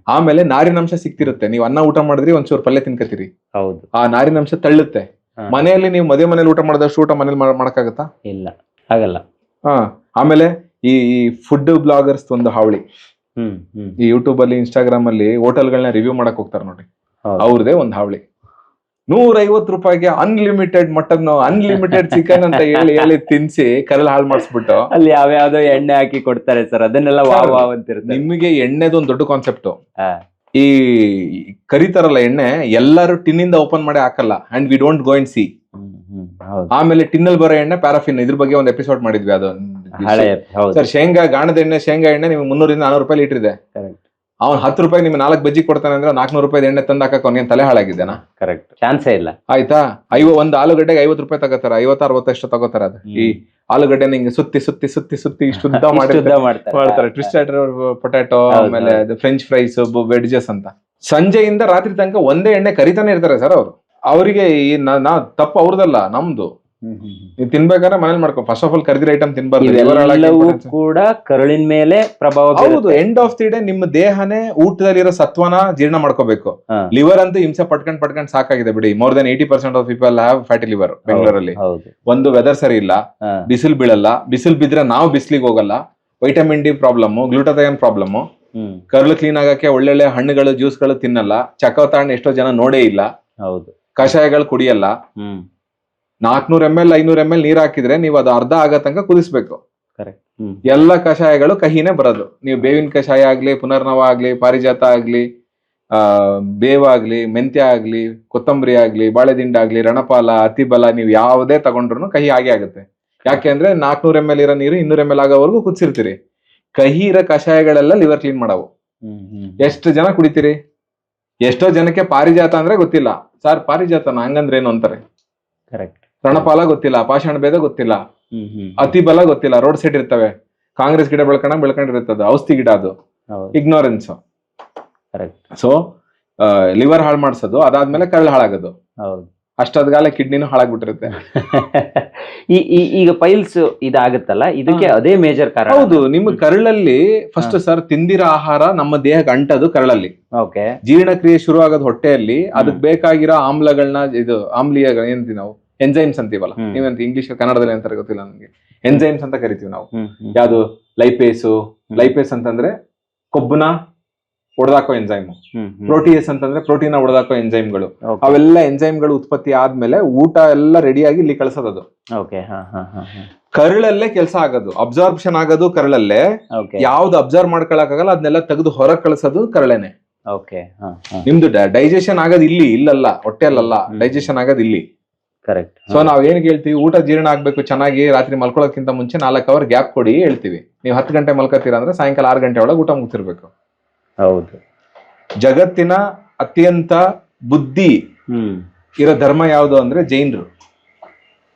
B: ಆಮೇಲೆ ನಾರಿನಂಶ ಸಿಕ್ತಿರುತ್ತೆ. ನೀವು ಅನ್ನ ಊಟ ಮಾಡಿದ್ರಿ ಒಂಚೂರು ಪಲ್ಯ ತಿನ್ಕತ್ತೀರಿ.
A: ಹೌದು.
B: ಆ ನಾರಿನಂಶ ತಳ್ಳುತ್ತೆ. ಮನೆಯಲ್ಲಿ ನೀವು ಮದುವೆ ಮನೇಲಿ ಊಟ ಮಾಡಿದಷ್ಟು ಊಟ ಮನೇಲಿ ಮಾಡ್- ಮಾಡಕ್ಕಾಗತ್ತಾ?
A: ಇಲ್ಲ. ಆಗಲ್ಲ.
B: ಹಾ. ಆಮೇಲೆ ಈ ಈ ಫುಡ್ ಬ್ಲಾಗರ್ಸ್ ಒಂದು ಹಾವಳಿ. ಈ ಯೂಟ್ಯೂಬ್ ಅಲ್ಲಿ ಇನ್ಸ್ಟಾಗ್ರಾಮ್ ಅಲ್ಲಿ ಹೋಟೆಲ್ಗಳನ್ನ ರಿವ್ಯೂ ಮಾಡಕ್ ಹೋಗ್ತಾರೆ ನೋಡಿ. ಅವ್ರದೇ ಒಂದು ಹಾವಳಿ. ನೂರ ಐವತ್ತು ರೂಪಾಯಿಗೆ ಅನ್ಲಿಮಿಟೆಡ್ ಮಟನ್ ಅನ್ಲಿಮಿಟೆಡ್ ಚಿಕನ್ ಅಂತ ಹೇಳಿ ಹೇಳಿ ತಿನ್ಸಿ ಕರಲ್ ಹಾಳು ಮಾಡಿಸ್ಬಿಟ್ಟು.
A: ಅಲ್ಲಿ ಯಾವ್ಯಾವ್ದೋ ಎಣ್ಣೆ ಹಾಕಿ ಕೊಡ್ತಾರೆ ಸರ್ ಅದನ್ನೆಲ್ಲ ವಾವ್ ವಾವ್ ಅಂತಿರುತ್ತೆ
B: ನಿಮಗೆ ಎಣ್ಣೆದು ಒಂದು ದೊಡ್ಡ ಕಾನ್ಸೆಪ್ಟ್. ಈ ಕರಿತಾರಲ್ಲ ಎಣ್ಣೆ ಎಲ್ಲರೂ ಟಿನ್ ಇಂದ ಓಪನ್ ಮಾಡಿ ಹಾಕಲ್ಲ. And we don't go and see ಆಮೇಲೆ ಟಿನ್ನಲ್ಲಿ ಬರೋ ಎಣ್ಣೆ ಪ್ಯಾರಾಫಿನ್ ಇದ್ರ ಬಗ್ಗೆ ಒಂದು ಎಪಿಸೋಡ್ ಮಾಡಿದ್ವಿ. ಅದು ಸರ್ ಶೇಂಗಾ ಗಾಣದ ಎಣ್ಣೆ ಶೇಂಗಾ ಎಣ್ಣೆ ನಿಮ್ಗೆ ಮುನ್ನೂರಿಂದ ನಾನೂರು ರೂಪಾಯಿ ಲೀಟರ್ ಇದೆ. ಅವ್ನು ಹತ್ತು ರೂಪಾಯಿ ನಿಮ್ಗೆ ನಾಲ್ಕು ಬಜ್ಜಿ ಕೊಡ್ತಾನೆ ಅಂದ್ರೆ ನಾಲ್ಕುನೂರು ರೂಪಾಯಿ ಎಣ್ಣೆ ತಂದು ಹಾಕಕ್ಕೆ ಅವ್ನಿಗೆ ತಲೆ ಹಾಳಾಗಿದ್ದೇನಾ?
A: ಕರೆಕ್ಟ್ ಚಾನ್ಸೇ ಇಲ್ಲ.
B: ಆಯ್ತಾ? ಐವ ಒಂದು ಆಲೂಗಡ್ಡೆಗೆ ಐವತ್ತು ರೂಪಾಯಿ ತಗೋತಾರೆ ಐವತ್ತು ಅರವತ್ತಷ್ಟು ತಗೋತಾರೆ ಅದು. ಈ ಆಲೂಗಡ್ಡೆ ನಿಂಗೆ ಸುತ್ತಿ ಸುತ್ತಿ ಸುತ್ತಿ ಸುತ್ತಿ
A: ಶುದ್ಧ
B: ಮಾಡಿ
A: ಉದ್ದ ಮಾಡ್ತಾರೆ.
B: ಮಾಡ್ತಾರೆ. ಟ್ವಿಸ್ಟೆಡ್ ಪೊಟ್ಯಾಟೊ
A: ಹೌದು,
B: ಆಮೇಲೆ ಫ್ರೆಂಚ್ ಫ್ರೈಸ್ ವೆಡ್ಜಸ್ ಅಂತ. ಸಂಜೆಯಿಂದ ರಾತ್ರಿ ತನಕ ಒಂದೇ ಎಣ್ಣೆ ಕರಿತಾನೆ ಇರ್ತಾರೆ ಸರ್ ಅವರು. ಅವರಿಗೆ ಈ ನಾ ನಾ- ತಪ್ಪು ಅವ್ರದಲ್ಲ ನಮ್ದು. ನೀವು ತಿನ್ಬೇಕಾದ್ರೆ ಮನೇಲಿ ಮಾಡ್ಕೊ. ಫಸ್ಟ್ ಆಫ್ ಆಲ್ ಕರ್ದಿರ ಐಟಮ್ ತಿನ್ಬಾರ್ದು.
A: ಕೂಡ ಕರುಳಿನ ಮೇಲೆ ಪ್ರಭಾವ
B: ಹೌದು. ಎಂಡ್ ಆಫ್ ದಿ ಡೇ ನಿಮ್ಮ ದೇಹನೇ ಊಟದಲ್ಲಿರೋ ಸತ್ವನ ಜೀರ್ಣ ಮಾಡ್ಕೋಬೇಕು. ಲಿವರ್ ಅಂತೂ ಹಿಂಸೆ ಪಟ್ಕೊಂಡ್ ಪಟ್ಕೊಂಡ್ ಸಾಕಾಗಿದೆ ಬಿಡಿ. More than eighty percent of people have fatty liver ಬೆಂಗಳೂರಲ್ಲಿ. ಒಂದು ವೆದರ್ ಸರಿ ಇಲ್ಲ. ಬಿಸಿಲು ಬೀಳಲ್ಲ. ಬಿಸಿಲು ಬಿದ್ರೆ ನಾವು ಬಿಸಿಲಿಗೆ ಹೋಗಲ್ಲ. Vitamin D problem glutathione problem ಕರುಳು ಕ್ಲೀನ್ ಆಗಕ್ಕೆ ಒಳ್ಳೊಳ್ಳೆ ಹಣ್ಣುಗಳು ಜ್ಯೂಸ್ಗಳು ತಿನ್ನಲ್ಲ. ಚಕೋತಾಣ ಎಷ್ಟೋ ಜನ ನೋಡೇ ಇಲ್ಲ.
A: ಹೌದು.
B: ಕಷಾಯಗಳು ಕುಡಿಯಲ್ಲ. ನಾಲ್ಕನೂರ್ ಎಂ ಎಲ್ ಐನೂರ ಎಂ ಎಲ್ ನೀರ್ ಹಾಕಿದ್ರೆ ನೀವು ಅದು ಅರ್ಧ ಆಗ ತನಕ ಕುದಿಸ್ಬೇಕು. ಎಲ್ಲ ಕಷಾಯಗಳು ಕಹಿನೇ ಬರೋದು. ನೀವು ಬೇವಿನ ಕಷಾಯ ಆಗ್ಲಿ ಪುನರ್ನವ ಆಗ್ಲಿ ಪಾರಿಜಾತ ಆಗ್ಲಿ ಆ ಬೇವಾಗ್ಲಿ ಮೆಂತ್ಯ ಆಗ್ಲಿ ಕೊತ್ತಂಬರಿ ಆಗ್ಲಿ ಬಾಳೆದಿಂಡ ಆಗ್ಲಿ ರಣಪಾಲ ಅತಿಬಲ ನೀವು ಯಾವುದೇ ತಗೊಂಡ್ರು ಕಹಿ ಆಗೇ ಆಗುತ್ತೆ. ಯಾಕೆ ಅಂದ್ರೆ ನಾಲ್ಕನೂರ ಎಂ ಎಲ್ ಇರೋ ನೀರು ಇನ್ನೂರ ಎಂ ಎಲ್ ಆಗೋವರೆಗೂ ಕುದಿಸಿರ್ತೀರಿ. ಕಹಿ ಇರೋ ಕಷಾಯಗಳೆಲ್ಲ ಲಿವರ್ ಕ್ಲೀನ್ ಮಾಡವು. ಎಷ್ಟು ಜನ ಕುಡಿತೀರಿ? ಎಷ್ಟೋ ಜನಕ್ಕೆ ಪಾರಿಜಾತ ಅಂದ್ರೆ ಗೊತ್ತಿಲ್ಲ. ಸರ್ ಪಾರಿಜಾತನ ಹಂಗಂದ್ರೆ ಏನು ಅಂತಾರೆ?
A: ಕರೆಕ್ಟ್
B: ರಣಪಾಲ ಗೊತ್ತಿಲ್ಲ ಪಾಷಾಣ ಭೇದ ಗೊತ್ತಿಲ್ಲ ಅತಿ ಬಲ ಗೊತ್ತಿಲ್ಲ ರೋಡ್ ಸೈಡ್ ಇರ್ತವೆ. ಕಾಂಗ್ರೆಸ್ ಗಿಡ ಬೆಳ್ಕೊಂಡ ಬೆಳ್ಕೊಂಡಿರ್ತದೆ ಔಷಧಿ ಗಿಡ ಅದು. ಇಗ್ನೋರೆನ್ಸ್ ಸೊ ಲಿವರ್ ಹಾಳು ಮಾಡಿಸೋದು ಅದಾದ್ಮೇಲೆ ಕರಳು ಹಾಳಾಗೋದು. ಅಷ್ಟಾದ್ಗಾಲ ಕಿಡ್ನಿನೂ ಹಾಳಾಗ್ಬಿಟ್ಟಿರುತ್ತೆ. [LAUGHS]
A: ಈ ಈ- ಈಗ ಪೈಲ್ಸ್ ಇದಾಗುತ್ತಲ್ಲ ಇದಕ್ಕೆ ಅದೇ ಮೇಜರ್ ಕಾರಣ.
B: ಹೌದು ನಿಮ್ಮ ಕರಳಲ್ಲಿ ಫಸ್ಟ್ ಸರ್ ತಿಂದಿರೋ ಆಹಾರ ನಮ್ಮ ದೇಹಕ್ಕೆ ಅಂಟದು ಕರಳಲ್ಲಿ.
A: ಓಕೆ
B: ಜೀರ್ಣಕ್ರಿಯೆ ಶುರು ಆಗೋದು ಹೊಟ್ಟೆಯಲ್ಲಿ ಅದಕ್ಕೆ ಬೇಕಾಗಿರೋ ಆಮ್ಲಗಳನ್ನ ಇದು ಆಮ್ಲೀಯ ಏನಂತೀವಿ ನಾವು? ಎಂಜೈಮ್ಸ್ ಅಂತೀವಲ್ಲ. ನೀವಂತ ಇಂಗ್ಲಿಷ್ ಕನ್ನಡದಲ್ಲಿ ಅಂತಾರೆ ಗೊತ್ತಿಲ್ಲ ನನಗೆ. ಎಂಜೈಮ್ಸ್ ಅಂತ ಕರಿತೀವಿ ನಾವು. ಯಾವುದು? ಲೈಪೇಸು ಲೈಪೇಸ್ ಅಂತಂದ್ರೆ ಕೊಬ್ಬನ ಒಡೆದಾಕೋ ಎಂಜೈಮ್ ಪ್ರೋಟಿಯಸ್ ಅಂತಂದ್ರೆ ಪ್ರೋಟೀನ್ ಒಡೆದಾಕೋ ಎಂಜೈಮ್ಗಳು ಅವೆಲ್ಲ ಎಂಜೈಮ್ಗಳು ಉತ್ಪತ್ತಿ ಆದ್ಮೇಲೆ ಊಟ ಎಲ್ಲ ರೆಡಿಯಾಗಿ ಇಲ್ಲಿ ಕಳ್ಸೋದು
A: ಓಕೆ ಹಾ ಹಾ ಹಾ ಹಾ.
B: ಕರಳಲ್ಲೇ ಕೆಲಸ ಆಗೋದು. ಅಬ್ಸಾರ್ಪ್ಷನ್ ಆಗೋದು ಕರಳಲ್ಲೇ. ಯಾವ್ದು ಅಬ್ಸರ್ವ್ ಮಾಡ್ಕೊಳಕಾಗಲ್ಲ ಅದನ್ನೆಲ್ಲ ತೆಗೆದು ಹೊರಗೆ ಕಳ್ಸೋದು ಕರಳೇನೆ. ನಿಮ್ದು ಡೈಜೆಷನ್ ಆಗೋದು ಇಲ್ಲಿ ಇಲ್ಲಲ್ಲ
A: ಹೊಟ್ಟೆಲ್ಲ
B: ಡೈಜೆಷನ್ ಆಗೋದು ಇಲ್ಲಿ.
A: ಕರೆಕ್ಟ್
B: ಸೊ ನಾವ್ ಏನ್ ಹೇಳ್ತೀವಿ ಊಟ ಜೀರ್ಣ ಆಗ್ಬೇಕು ಚೆನ್ನಾಗಿ ರಾತ್ರಿ ಮಲ್ಕೊಳ್ಳೋಕ್ಕಿಂತ ಮುಂಚೆ ನಾಲ್ಕು ಅವರ್ ಗ್ಯಾಪ್ ಕೊಡಿ ಹೇಳ್ತೀವಿ. ನೀವು ಹತ್ತು ಗಂಟೆ ಮಲ್ಕೋತೀರಾ ಅಂದ್ರೆ ಸಾಯಂಕಾಲ ಆರು ಗಂಟೆ ಒಳಗೆ ಊಟ ಮುಗ್ತಿರ್ಬೇಕು
A: ಹೌದು.
B: ಜಗತ್ತಿನ ಅತ್ಯಂತ ಬುದ್ಧಿ ಇರೋ ಧರ್ಮ ಯಾವುದು ಅಂದ್ರೆ ಜೈನರು.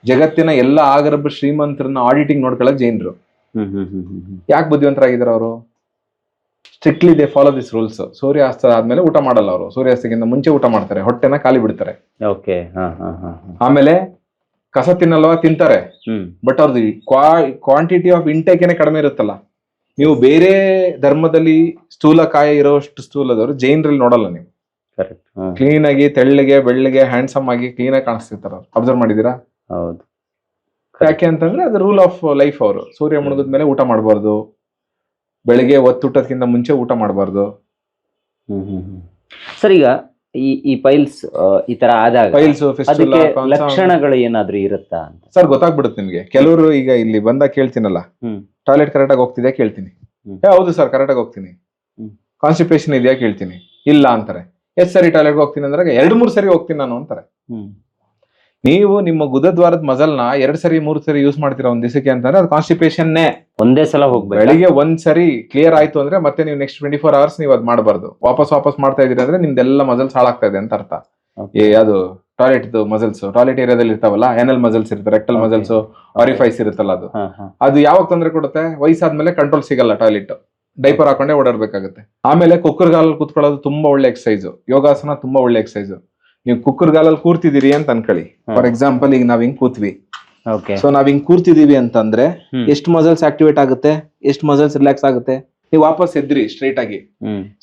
B: ಜಗತ್ತಿನ ಎಲ್ಲ ಆಗರಬ್ ಶ್ರೀಮಂತರನ್ನ ಆಡಿಟಿಂಗ್ ನೋಡ್ಕೊಳ್ಳೋಕೆ ಜೈನರು. ಯಾಕೆ ಬುದ್ಧಿವಂತರಾಗಿದ್ದಾರೆ ಅವರು? Strictly they follow this rules ಸೂರ್ಯಾಸ್ತ ಆದ್ಮೇಲೆ ಊಟ ಮಾಡಲ್ಲ ಅವರು. ಸೂರ್ಯಾಸ್ತಕ್ಕಿಂತ ಮುಂಚೆ ಊಟ ಮಾಡ್ತಾರೆ. ಹೊಟ್ಟೆನ ಖಾಲಿ ಬಿಡ್ತಾರೆ.
A: ಓಕೆ ಹಾ ಹಾ ಹಾ ಹಾ.
B: ಆಮೇಲೆ ಕಸ ತಿನ್ನಲ್ವಾ? ತಿಂತಾರೆ.
A: ಹ್ಮ್.
B: ಬಟ್ ಅವ್ರದ್ದು ಕ್ವಾಂಟಿಟಿ ಆಫ್ ಇಂಟೇಕೇನೆ ಕಡಿಮೆ ಇರುತ್ತಲ್ಲ. ನೀವು ಬೇರೆ ಧರ್ಮದಲ್ಲಿ ಸ್ಥೂಲಕಾಯ ಇರೋಷ್ಟು ಸ್ಥೂಲದವರು ಜೈನರಲ್ಲಿ ನೋಡಲ್ಲ ನೀವು.
A: ಕರೆಕ್ಟ್
B: ಕ್ಲೀನ್ ಆಗಿ ತೆಳ್ಳಗೆ ಬೆಳ್ಳಿಗೆ ಹ್ಯಾಂಡ್ಸಮ್ ಆಗಿ ಕ್ಲೀನ್ ಆಗಿ ಕಾಣಿಸ್ತಿರ್ತಾರ ಅಬ್ಸರ್ವ್ ಮಾಡಿದೀರಾ
A: ಹೌದು.
B: ಯಾಕೆ ಅಂತಂದ್ರೆ ಅದು ರೂಲ್ ಆಫ್ ಲೈಫ್ ಅವರು. ಸೂರ್ಯ ಮುಳುಗಿದ ಮೇಲೆ ಊಟ ಮಾಡಬಾರ್ದು. ಬೆಳಿಗ್ಗೆ ಒತ್ತೂಟಕ್ಕಿಂತ ಮುಂಚೆ ಊಟ ಮಾಡಬಾರ್ದು.
A: ಹ್ಮ್ ಹ್ಮ್ ಹ್ಮ್. ಸರ್ ಈಗ ಈ ಈ ಪೈಲ್ಸ್ ಈ ತರ ಆದಾಗ
B: ಫೈಲ್ಸ್
A: ಅದಕ್ಕೆ ಲಕ್ಷಣಗಳು ಏನಾದ್ರೂ ಇರುತ್ತಾ ಅಂತ?
B: ಸರ್ ಗೊತ್ತಾಗ್ಬಿಡುತ್ತೆ ನಿಮ್ಗೆ. ಕೆಲವರು ಈಗ ಇಲ್ಲಿ ಬಂದಾಗ ಕೇಳ್ತೀನಲ್ಲ. ಟಾಯ್ಲೆಟ್ ಕರೆಕ್ಟಾಗಿ ಹೋಗ್ತಿದ್ಯಾ ಕೇಳ್ತೀನಿ. ಹೌದು ಸರ್ ಕರೆಕ್ಟಾಗಿ ಹೋಗ್ತೀನಿ.
A: ಹ್ಮ್.
B: ಕಾನ್ಸ್ಟಿಪೇಷನ್ ಇದೆಯಾ ಕೇಳ್ತೀನಿ. ಇಲ್ಲ ಅಂತಾರೆ. ಎಷ್ಟು ಸರಿ ಟಾಯ್ಲೆಟ್ ಹೋಗ್ತೀನಿ ಅಂದ್ರೆ ಎರಡು ಮೂರು ಸರಿ ಹೋಗ್ತೀನಿ ನಾನು ಅಂತಾರೆ. ನೀವು ನಿಮ್ಮ ಗುದದ್ವಾರದ ಮಜಲ್ನ ಎರಡ್ ಸರಿ ಮೂರ್ ಸರಿ ಯೂಸ್ ಮಾಡ್ತೀರಾ ಒಂದ್ ದಿವಸಕ್ಕೆ ಅಂತಂದ್ರೆ ಅದು ಕಾನ್ಸ್ಟಿಪೇಷನ್ನೇ
A: ಒಂದೇ ಸಲ ಹೋಗ್ಬೇಕು.
B: ಬೆಳಿಗ್ಗೆ ಒಂದ್ ಸರಿ ಕ್ಲಿಯರ್ ಆಯ್ತು ಅಂದ್ರೆ ಮತ್ತೆ ನೀವು ನೆಕ್ಸ್ಟ್ ಟ್ವೆಂಟಿ ಫೋರ್ ಅವರ್ಸ್ ನೀವು ಅದ್ ಮಾಡಬಾರ್ದು. ವಾಪಸ್ ವಾಪಸ್ ಮಾಡ್ತಾ ಇದೀರಿ ಅಂದ್ರೆ ನಿಮ್ದೆಲ್ಲ ಮಜಲ್ಸ್ ಹಾಳಾಗ್ತಾ ಇದೆ ಅಂತ ಅರ್ಥ.
A: Okay.
B: ಏ ಅದು ಟಾಯ್ಲೆಟ್ ಮಸಲ್ಸ್ ಟಾಯ್ಲೆಟ್ ಏರಿಯಾದಲ್ಲಿ ಇರ್ತಾವಲ್ಲ ಎನಲ್ ಮಸಲ್ಸ್ ಇರುತ್ತೆ ರೆಕ್ಟಲ್
A: Okay.
B: ಮಸಲ್ಸ್ ಆರಿಫೈಸ್ ಇರುತ್ತಲ್ಲ ಅದು.
A: ಹಾ ಹಾ.
B: ಅದು ಯಾವಾಗ ತೊಂದರೆ ಕೊಡುತ್ತೆ? ವಯಸ್ಸಾದ್ಮೇಲೆ ಕಂಟ್ರೋಲ್ ಸಿಗಲ್ಲ ಟಾಯ್ಲೆಟ್ ಡೈಪರ್ ಹಾಕೊಂಡೇ ಓಡಾಡ್ಬೇಕಾಗುತ್ತೆ. ಆಮೇಲೆ ಕುಕ್ಕರ್ ಕುತ್ಕೊಳ್ಳೋದು ತುಂಬಾ ಒಳ್ಳೆ ಎಕ್ಸಸೈಸ್ ಯೋಗಾಸನ ತುಂಬಾ ಒಳ್ಳೆ ಎಕ್ಸಸೈಸ್ ನೀವು ಕುಕ್ಕರ್ ಗಾಲಲ್ಲಿ ಕೂರ್ತಿದ್ದೀರಿ ಅಂತ ಅನ್ಕೊಳ್ಳಿ. ಫಾರ್ ಎಕ್ಸಾಂಪಲ್ ಈಗ ನಾವ್ ಹಿಂಗ್ ಕೂತ್ವಿ. ಸೊ ನಾವ್ ಹಿಂಗ್ ಕೂರ್ತಿದೀವಿ ಅಂತಂದ್ರೆ. ಎಷ್ಟು ಮಸಲ್ಸ್ ಆಕ್ಟಿವೇಟ್ ಆಗುತ್ತೆ? ಎಷ್ಟು ಮಸಲ್ಸ್ ರಿಲ್ಯಾಕ್ಸ್ ಆಗುತ್ತೆ? ನೀವು ವಾಪಸ್ ಎದ್ರಿ ಸ್ಟ್ರೈಟ್ ಆಗಿ.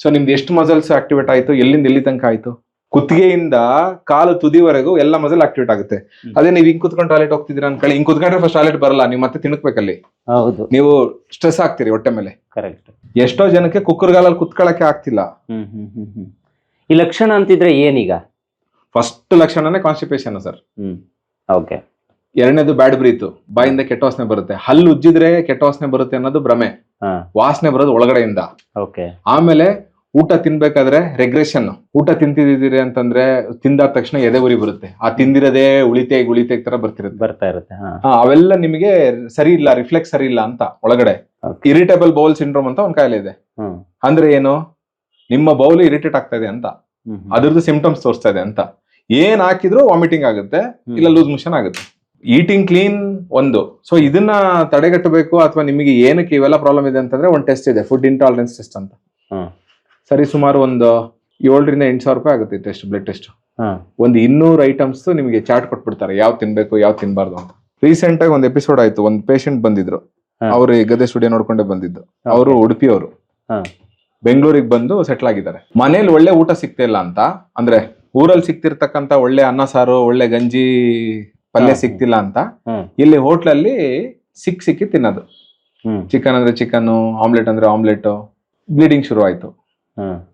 B: ಸೊ ನಿಮ್ದು ಎಷ್ಟು ಮಸಲ್ಸ್ ಆಕ್ಟಿವೇಟ್ ಆಯ್ತು? ಎಲ್ಲಿಂದ ಎಲ್ಲಿ ತನಕ ಆಯ್ತು? ಕುತ್ತಿಗೆಯಿಂದ ಕಾಲು ತುದಿವರೆಗೂ ಎಲ್ಲ ಮಸಲ್ ಆಕ್ಟಿವೇಟ್ ಆಗುತ್ತೆ. ಅದೇ ನೀವು ಹಿಂಗ್ ಕುತ್ಕೊಂಡು ಟಾಯ್ಲೆಟ್ ಹೋಗ್ತಿದ್ದೀರಾ ಅನ್ಕೊಳ್ಳಿ. ಹಿಂಗ್ ಕುತ್ಕೊಂಡ್ರೆ ಫಸ್ಟ್ ಟಾಯ್ಲೆಟ್ ಬರಲ್ಲ. ನೀವು ಮತ್ತೆ ತಿನ್ಕಬೇಕಲ್ಲಿ.
A: ಹೌದು.
B: ನೀವು ಸ್ಟ್ರೆಸ್ ಆಗ್ತೀರಿ ಹೊಟ್ಟೆ ಮೇಲೆ.
A: ಕರೆಕ್ಟ್
B: ಎಷ್ಟೋ ಜನಕ್ಕೆ ಕುಕ್ಕರ್ ಗಾಲಲ್ಲಿ ಕುತ್ಕೊಳ್ಳಕ್ಕೆ ಆಗ್ತಿಲ್ಲ.
A: ಈ ಲಕ್ಷಣ ಅಂತಿದ್ರೆ ಏನೀಗ
B: ಫಸ್ಟ್ ಲಕ್ಷಣನೇ ಕಾನ್ಸ್ಟಿಪೇಷನ್ ಸರ್
A: ಹ್ಮ್. ಓಕೆ
B: ಎರಡನೇದು ಬ್ಯಾಡ್ ಬ್ರೀತು ಬಾಯಿಂದ ಕೆಟ್ಟ ವಾಸನೆ ಬರುತ್ತೆ. ಹಲ್ಲು ಉಜ್ಜಿದ್ರೆ ಕೆಟ್ಟ ವಾಸನೆ ಬರುತ್ತೆ ಅನ್ನೋದು ಭ್ರಮೆ. ವಾಸನೆ ಬರೋದು ಒಳಗಡೆಯಿಂದ.
A: ಓಕೆ
B: ಆಮೇಲೆ ಊಟ ತಿನ್ಬೇಕಾದ್ರೆ ರೆಗ್ರೆಷನ್ ಊಟ ತಿಂತಿದ್ದೀರಿ ಅಂತಂದ್ರೆ ತಿಂದಾದ ತಕ್ಷಣ ಎದೆ ಉರಿ ಬರುತ್ತೆ. ಆ ತಿಂದಿರದೇ ಉಳಿತೆ ಉಳಿತೆ ತರ ಬರ್ತಿರುತ್ತೆ.
A: ಬರ್ತಾ ಇರುತ್ತೆ
B: ಅವೆಲ್ಲ ನಿಮಗೆ ಸರಿ ಇಲ್ಲ ರಿಫ್ಲೆಕ್ಸ್ ಸರಿ ಇಲ್ಲ ಅಂತ ಒಳಗಡೆ. ಇರಿಟೇಬಲ್ ಬೌಲ್ ಸಿಂಡ್ರೋಮ್ ಅಂತ ಒಂದ್ ಕಾಯಿಲೆ ಇದೆ. ಅಂದ್ರೆ ಏನು? ನಿಮ್ಮ ಬೌಲ್ ಇರಿಟೇಟ್ ಆಗ್ತಾ ಇದೆ ಅಂತ. ಅದ್ರದ್ದು ಸಿಂಪ್ಟಮ್ಸ್ ತೋರಿಸ್ತಾ ಇದೆ ಅಂತ. ಏನ್ ಹಾಕಿದ್ರು ವಾಮಿಟಿಂಗ್ ಆಗುತ್ತೆ ಇಲ್ಲ ಲೂಸ್ ಮೋಷನ್ ಆಗುತ್ತೆ. ಈಟಿಂಗ್ ಕ್ಲೀನ್ ಒಂದು. ಸೊ ಇದನ್ನ ತಡೆಗಟ್ಟಬೇಕು ಅಥವಾ ನಿಮಗೆ ಏನಕ್ಕೆ ಇವೆಲ್ಲ ಪ್ರಾಬ್ಲಮ್ ಇದೆ ಅಂತಂದ್ರೆ ಒಂದು ಟೆಸ್ಟ್ ಇದೆ ಫುಡ್ ಇಂಟಾಲರೆನ್ಸ್ ಟೆಸ್ಟ್ ಅಂತ. ಸರಿ ಸುಮಾರು ಒಂದು ಏಳರಿಂದ ಎಂಟು ಸಾವಿರ ರೂಪಾಯಿ ಆಗುತ್ತೆ ಟೆಸ್ಟ್ ಬ್ಲಡ್ ಟೆಸ್ಟ್ ಒಂದು ಇನ್ನೂರು ಐಟಮ್ಸ್ ನಿಮಗೆ ಚಾರ್ಟ್ ಕೊಟ್ಬಿಡ್ತಾರೆ ಯಾವ್ ತಿನ್ಬೇಕು ಯಾವ್ ತಿನ್ಬಾರ್ದು ಅಂತ. ರೀಸೆಂಟ್ ಆಗಿ ಒಂದು ಎಪಿಸೋಡ್ ಆಯ್ತು ಒಂದು ಪೇಷಂಟ್ ಬಂದಿದ್ರು. ಅವರು ಗದ್ದೆ ಗದೆ ಸ್ಟುಡಿಯೋ ನೋಡ್ಕೊಂಡೇ ಬಂದಿದ್ದು. ಅವರು ಉಡುಪಿ ಅವರು ಬೆಂಗಳೂರಿಗೆ ಬಂದು ಸೆಟ್ಲ್ ಆಗಿದ್ದಾರೆ. ಮನೇಲಿ ಒಳ್ಳೆ ಊಟ ಸಿಗ್ತಿಲ್ಲ ಅಂತ ಅಂದ್ರೆ ಊರಲ್ಲಿ ಸಿಕ್ತಿರ್ತಕ್ಕಂತ ಒಳ್ಳೆ ಅನ್ನ ಸಾರು ಒಳ್ಳೆ ಗಂಜಿ ಪಲ್ಯ
A: ಸಿಕ್ತಿಲ್ಲ
B: ಸಿಗ್ತಿಲ್ಲ ಅಂತ ಇಲ್ಲಿ ಹೋಟ್ಲಲ್ಲಿ ಸಿಕ್ ಸಿಕ್ಕಿ ತಿನ್ನೋದು. ಚಿಕನ್ ಅಂದ್ರೆ ಚಿಕನ್ ಆಮ್ಲೆಟ್ ಅಂದ್ರೆ ಆಮ್ಲೆಟ್ ಬ್ಲೀಡಿಂಗ್ ಶುರು ಆಯ್ತು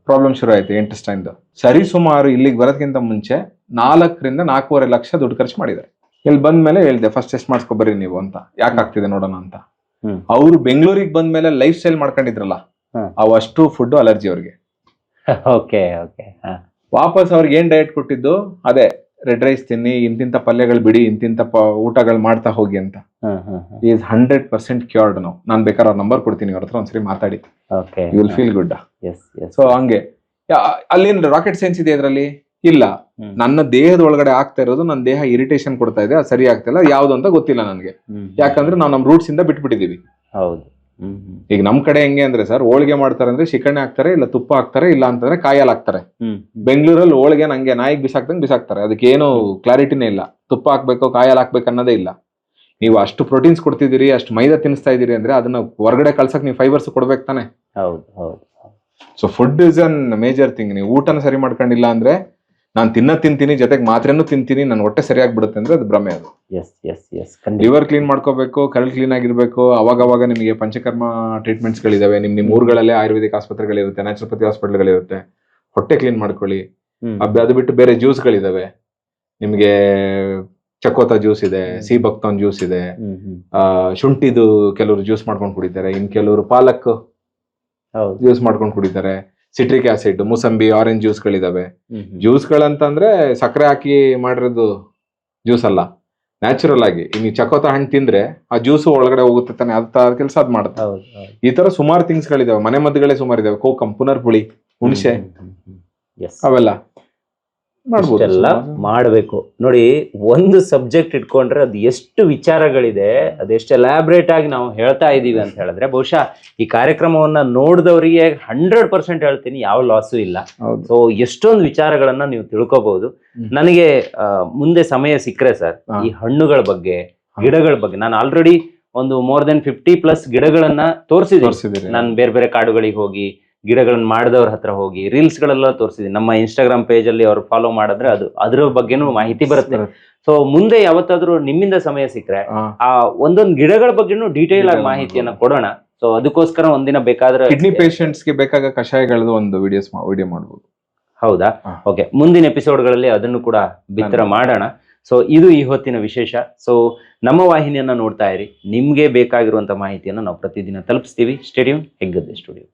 B: ಪ್ರಾಬ್ಲಮ್ ಶುರು ಆಯ್ತು ಇಂಟೆಸ್ಟೈನ್ ಸರಿ ಸುಮಾರು ಇಲ್ಲಿಗೆ ಬರೋದಕ್ಕಿಂತ ಮುಂಚೆ ನಾಲ್ಕರಿಂದ ನಾಲ್ಕೂವರೆ ಲಕ್ಷ ದುಡ್ಡು ಖರ್ಚು ಮಾಡಿದ್ದಾರೆ. ಇಲ್ಲಿ ಬಂದ ಮೇಲೆ ಹೇಳ್ದೆ ಫಸ್ಟ್ ಟೆಸ್ಟ್ ಮಾಡ್ಸ್ಕೊಬರ್ರಿ ನೀವು ಅಂತ. ಯಾಕೆ ಆಗ್ತಿದೆ ನೋಡೋಣ ಅಂತ. ಅವ್ರು ಬೆಂಗಳೂರಿಗೆ ಬಂದ್ಮೇಲೆ ಲೈಫ್ ಸ್ಟೈಲ್ ಮಾಡ್ಕೊಂಡಿದ್ರಲ್ಲ ಅವಷ್ಟು ಫುಡ್ ಅಲರ್ಜಿ ಅವ್ರಿಗೆ. [LAUGHS]
A: ಓಕೆ ಓಕೆ
B: ವಾಪಸ್ ಅವ್ರಿಗೆ ಏನ್ ಡಯಟ್ ಕೊಟ್ಟಿದ್ದು? ಅದೇ ರೆಡ್ ರೈಸ್ ತಿನ್ನಿ ಇಂತಿಂತ ಪಲ್ಯಗಳು ಬಿಡಿ ಇಂತಿಂತ ಪ ಊಟಗಳು ಮಾಡ್ತಾ ಹೋಗಿ ಅಂತ. ಈಸ್ ಹಂಡ್ರೆಡ್ ಪರ್ಸೆಂಟ್ ಕ್ಯೂರ್ಡ್ ನಾವು ನಾನು ಬೇಕಾದ್ರೆ ಅವ್ರ ನಂಬರ್ ಕೊಡ್ತೀನಿ ಅವ್ರ ಹತ್ರ ಒಂದ್ಸರಿ ಮಾತಾಡಿ. You will feel good so ಹಂಗೆ. ಅಲ್ಲಿ ಅಲ್ಲೇನು ರಾಕೆಟ್ ಸೈನ್ಸ್ ಇದೆ ಇದರಲ್ಲಿ? ಇಲ್ಲ. ನನ್ನ ದೇಹದ ಒಳಗಡೆ ಆಗ್ತಾ ಇರೋದು ನನ್ನ ದೇಹ ಇರಿಟೇಷನ್ ಕೊಡ್ತಾ ಇದೆ ಅದು ಸರಿ ಆಗ್ತಿಲ್ಲ ಯಾವ್ದು ಅಂತ ಗೊತ್ತಿಲ್ಲ ನನಗೆ. ಯಾಕಂದ್ರೆ ನಾವು ನಮ್ಮ ರೂಟ್ಸ್ ಇಂದ ಬಿಟ್ಬಿಟ್ಟಿದೀವಿ
A: ಹೌದು.
B: ಈಗ ನಮ್ ಕಡೆ ಹೆಂಗೆ ಅಂದ್ರೆ ಸರ್ ಹೋಳಿಗೆ ಮಾಡ್ತಾರೆ ಅಂದ್ರೆ ಶಿಕರಣೆ ಹಾಕ್ತಾರೆ ಇಲ್ಲ ತುಪ್ಪ ಹಾಕ್ತಾರೆ ಇಲ್ಲ ಅಂತಂದ್ರೆ ಕಾಯಲ್ಲಿ ಹಾಕ್ತಾರೆ.
A: ಹ್ಮ್.
B: ಬೆಂಗಳೂರಲ್ಲಿ ಹೋಳಿಗೆ ನಂಗೆ ನಾಯಿಗೆ ಬಿಸಾಕ್ದಂಗೆ ಬಿಸಾಕ್ತಾರೆ. ಅದಕ್ಕೆ ಏನು ಕ್ಲಾರಿಟಿನೇ ಇಲ್ಲ. ತುಪ್ಪ ಹಾಕ್ಬೇಕು ಕಾಯಲ್ಲಿ ಹಾಕ್ಬೇಕು ಅನ್ನೋದೇ ಇಲ್ಲ. ನೀವು ಅಷ್ಟು ಪ್ರೋಟೀನ್ಸ್ ಕೊಡ್ತಿದ್ದೀರಿ ಅಷ್ಟು ಮೈದಾ ತಿನ್ನಿಸ್ತಾ ಇದ್ದೀರಿ ಅಂದ್ರೆ ಅದನ್ನ ಹೊರಗಡೆ ಕಳ್ಸಕ್ ನೀವು ಫೈಬರ್ಸ್ ಕೊಡ್ಬೇಕು ತಾನೆ?
A: ಹೌದು ಹೌದು.
B: So food is an major thing ನೀವು ಊಟನ ಸರಿ ಮಾಡ್ಕೊಂಡಿಲ್ಲ ಅಂದ್ರೆ ನಾನು ತಿನ್ನ ತಿಂತೀನಿ ಜೊತೆಗೆ ಮಾತ್ರೆನೂ ತಿಂತೀನಿ ನನ್ನ ಹೊಟ್ಟೆ ಸರಿಯಾಗಿ ಬಿಡುತ್ತೆ ಅಂದ್ರೆ ಅದು ಭ್ರಮೆ ಅದು.
A: Yes yes yes
B: liver clean ಮಾಡ್ಕೋಬೇಕು ಕರಳು ಕ್ಲೀನ್ ಆಗಿರ್ಬೇಕು. ಅವಾಗ ಅವಾಗ ನಿಮಗೆ ಪಂಚಕರ್ಮ ಟ್ರೀಟ್ಮೆಂಟ್ಸ್ ಗಳಿದಾವೆ. ನಿಮ್ ನಿಮ್ ಊರುಗಳಲ್ಲೇ ಆಯುರ್ವೇದಿಕ್ ಆಸ್ಪತ್ರೆಗಳಿರುತ್ತೆ ನ್ಯಾಚುರೋಪತಿ ಹಾಸ್ಪಿಟಲ್ಗಳಿರುತ್ತೆ ಹೊಟ್ಟೆ ಕ್ಲೀನ್ ಮಾಡ್ಕೊಳ್ಳಿ. ಅದು ಬಿಟ್ಟು ಬೇರೆ ಜ್ಯೂಸ್ಗಳಿದಾವೆ ನಿಮಗೆ ಚಕೋತ ಜ್ಯೂಸ್ ಇದೆ. ಸಿ ಬಕ್ತಾನ್ ಜ್ಯೂಸ್ ಇದೆ. ಶುಂಠಿದು ಕೆಲವರು ಜ್ಯೂಸ್ ಮಾಡ್ಕೊಂಡು ಕುಡಿತಾರೆ. ಇನ್ ಕೆಲವರು ಪಾಲಕ್
A: ಹೌದು.
B: ಜ್ಯೂಸ್ ಮಾಡ್ಕೊಂಡು ಕುಡಿತಾರೆ. ಸಿಟ್ರಿಕ್ ಆಸಿಡ್ ಮೂಸಂಬಿ ಆರೆಂಜ್ ಜ್ಯೂಸ್ಗಳಿದಾವೆ ಜ್ಯೂಸ್ಗಳಂತಂದ್ರೆ ಸಕ್ಕರೆ ಹಾಕಿ ಮಾಡಿರೋದು ಜ್ಯೂಸ್ ಅಲ್ಲ. ನ್ಯಾಚುರಲ್ ಆಗಿ ಈಗ ನೀವು ಚಕೋತ ಹಣ್ಣು ತಿಂದ್ರೆ ಆ ಜ್ಯೂಸು ಒಳಗಡೆ ಹೋಗುತ್ತೆ ತಾನೆ ಅದ ಕೆಲಸ ಅದ್ ಮಾಡುತ್ತೆ. ಈ ತರ ಸುಮಾರು ಥಿಂಗ್ಸ್ ಗಳಿದಾವೆ ಮನೆ ಮದ್ದುಗಳೇ ಸುಮಾರು ಇದಾವೆ ಕೋಕಂ ಪುನರ್ಪುಳಿ ಹುಣಸೆ ಅವೆಲ್ಲ.
A: ಇಷ್ಟೆಲ್ಲ. ಮಾಡಬೇಕು. ನೋಡಿ ಒಂದು ಸಬ್ಜೆಕ್ಟ್ ಇಟ್ಕೊಂಡ್ರೆ ಅದು ಎಷ್ಟು ವಿಚಾರಗಳಿದೆ ಅದೆಷ್ಟು ಎಲಾಬ್ರೇಟ್ ಆಗಿ ನಾವು ಹೇಳ್ತಾ ಇದ್ದೀವಿ ಅಂತ ಹೇಳಿದ್ರೆ ಬಹುಶಃ ಈ ಕಾರ್ಯಕ್ರಮವನ್ನ ನೋಡಿದವರಿಗೆ ಹಂಡ್ರೆಡ್ ಪರ್ಸೆಂಟ್ ಹೇಳ್ತೀನಿ ಯಾವ ಲಾಸು ಇಲ್ಲ. ಸೊ ಎಷ್ಟೊಂದು ವಿಚಾರಗಳನ್ನ ನೀವು ತಿಳ್ಕೊಬಹುದು ನನಗೆ ಮುಂದೆ ಸಮಯ ಸಿಕ್ಕರೆ ಸರ್ ಈ ಹಣ್ಣುಗಳ ಬಗ್ಗೆ ಗಿಡಗಳ ಬಗ್ಗೆ ನಾನು ಆಲ್ರೆಡಿ ಒಂದು ಮೋರ್ ದೆನ್ ಫಿಫ್ಟಿ ಪ್ಲಸ್ ಗಿಡಗಳನ್ನ ತೋರಿಸಿದ್ದೀನಿ. ನಾನು ಬೇರೆ ಬೇರೆ ಕಾಡುಗಳಿಗೆ ಹೋಗಿ ಗಿಡಗಳನ್ನ ಮಾಡಿದವ್ರ ಹತ್ರ ಹೋಗಿ ರೀಲ್ಸ್ ಗಳೆಲ್ಲ ತೋರಿಸಿದ್ದೀನಿ ನಮ್ಮ ಇನ್ಸ್ಟಾಗ್ರಾಮ್ ಪೇಜ್ ಅಲ್ಲಿ ಅವ್ರು ಫಾಲೋ ಮಾಡಿದ್ರೆ ಅದು ಅದ್ರ ಬಗ್ಗೆನೂ ಮಾಹಿತಿ ಬರುತ್ತೆ. ಸೊ ಮುಂದೆ ಯಾವತ್ತಾದ್ರೂ ನಿಮ್ಮಿಂದ ಸಮಯ ಸಿಕ್ಕರೆ ಆ ಒಂದೊಂದು ಗಿಡಗಳ ಬಗ್ಗೆನೂ ಡೀಟೇಲ್ ಆಗಿ ಮಾಹಿತಿಯನ್ನ ಕೊಡೋಣ. ಸೊ ಅದಕ್ಕೋಸ್ಕರ ಒಂದಿನ ಬೇಕಾದ್ರೆ
B: ಕಿಡ್ನಿ ಪೇಷಂಟ್ಸ್ಗೆ ಬೇಕಾಗ ಕಷಾಯಗಳದ್ದು ಒಂದು ವಿಡಿಯೋಸ್ ವಿಡಿಯೋ ಮಾಡ್ಬೋದು.
A: ಹೌದಾ? ಓಕೆ ಮುಂದಿನ ಎಪಿಸೋಡ್ಗಳಲ್ಲಿ ಅದನ್ನು ಕೂಡ ಬಿತ್ತರ ಮಾಡೋಣ. ಸೊ ಇದು ಈ ಹೊತ್ತಿನ ವಿಶೇಷ. ಸೊ ನಮ್ಮ ವಾಹಿನಿಯನ್ನ ನೋಡ್ತಾ ಇರಿ. ನಿಮ್ಗೆ ಬೇಕಾಗಿರುವಂತ ಮಾಹಿತಿಯನ್ನು ನಾವು ಪ್ರತಿದಿನ ತಲುಪಿಸ್ತೀವಿ. Stadium Heggadde studio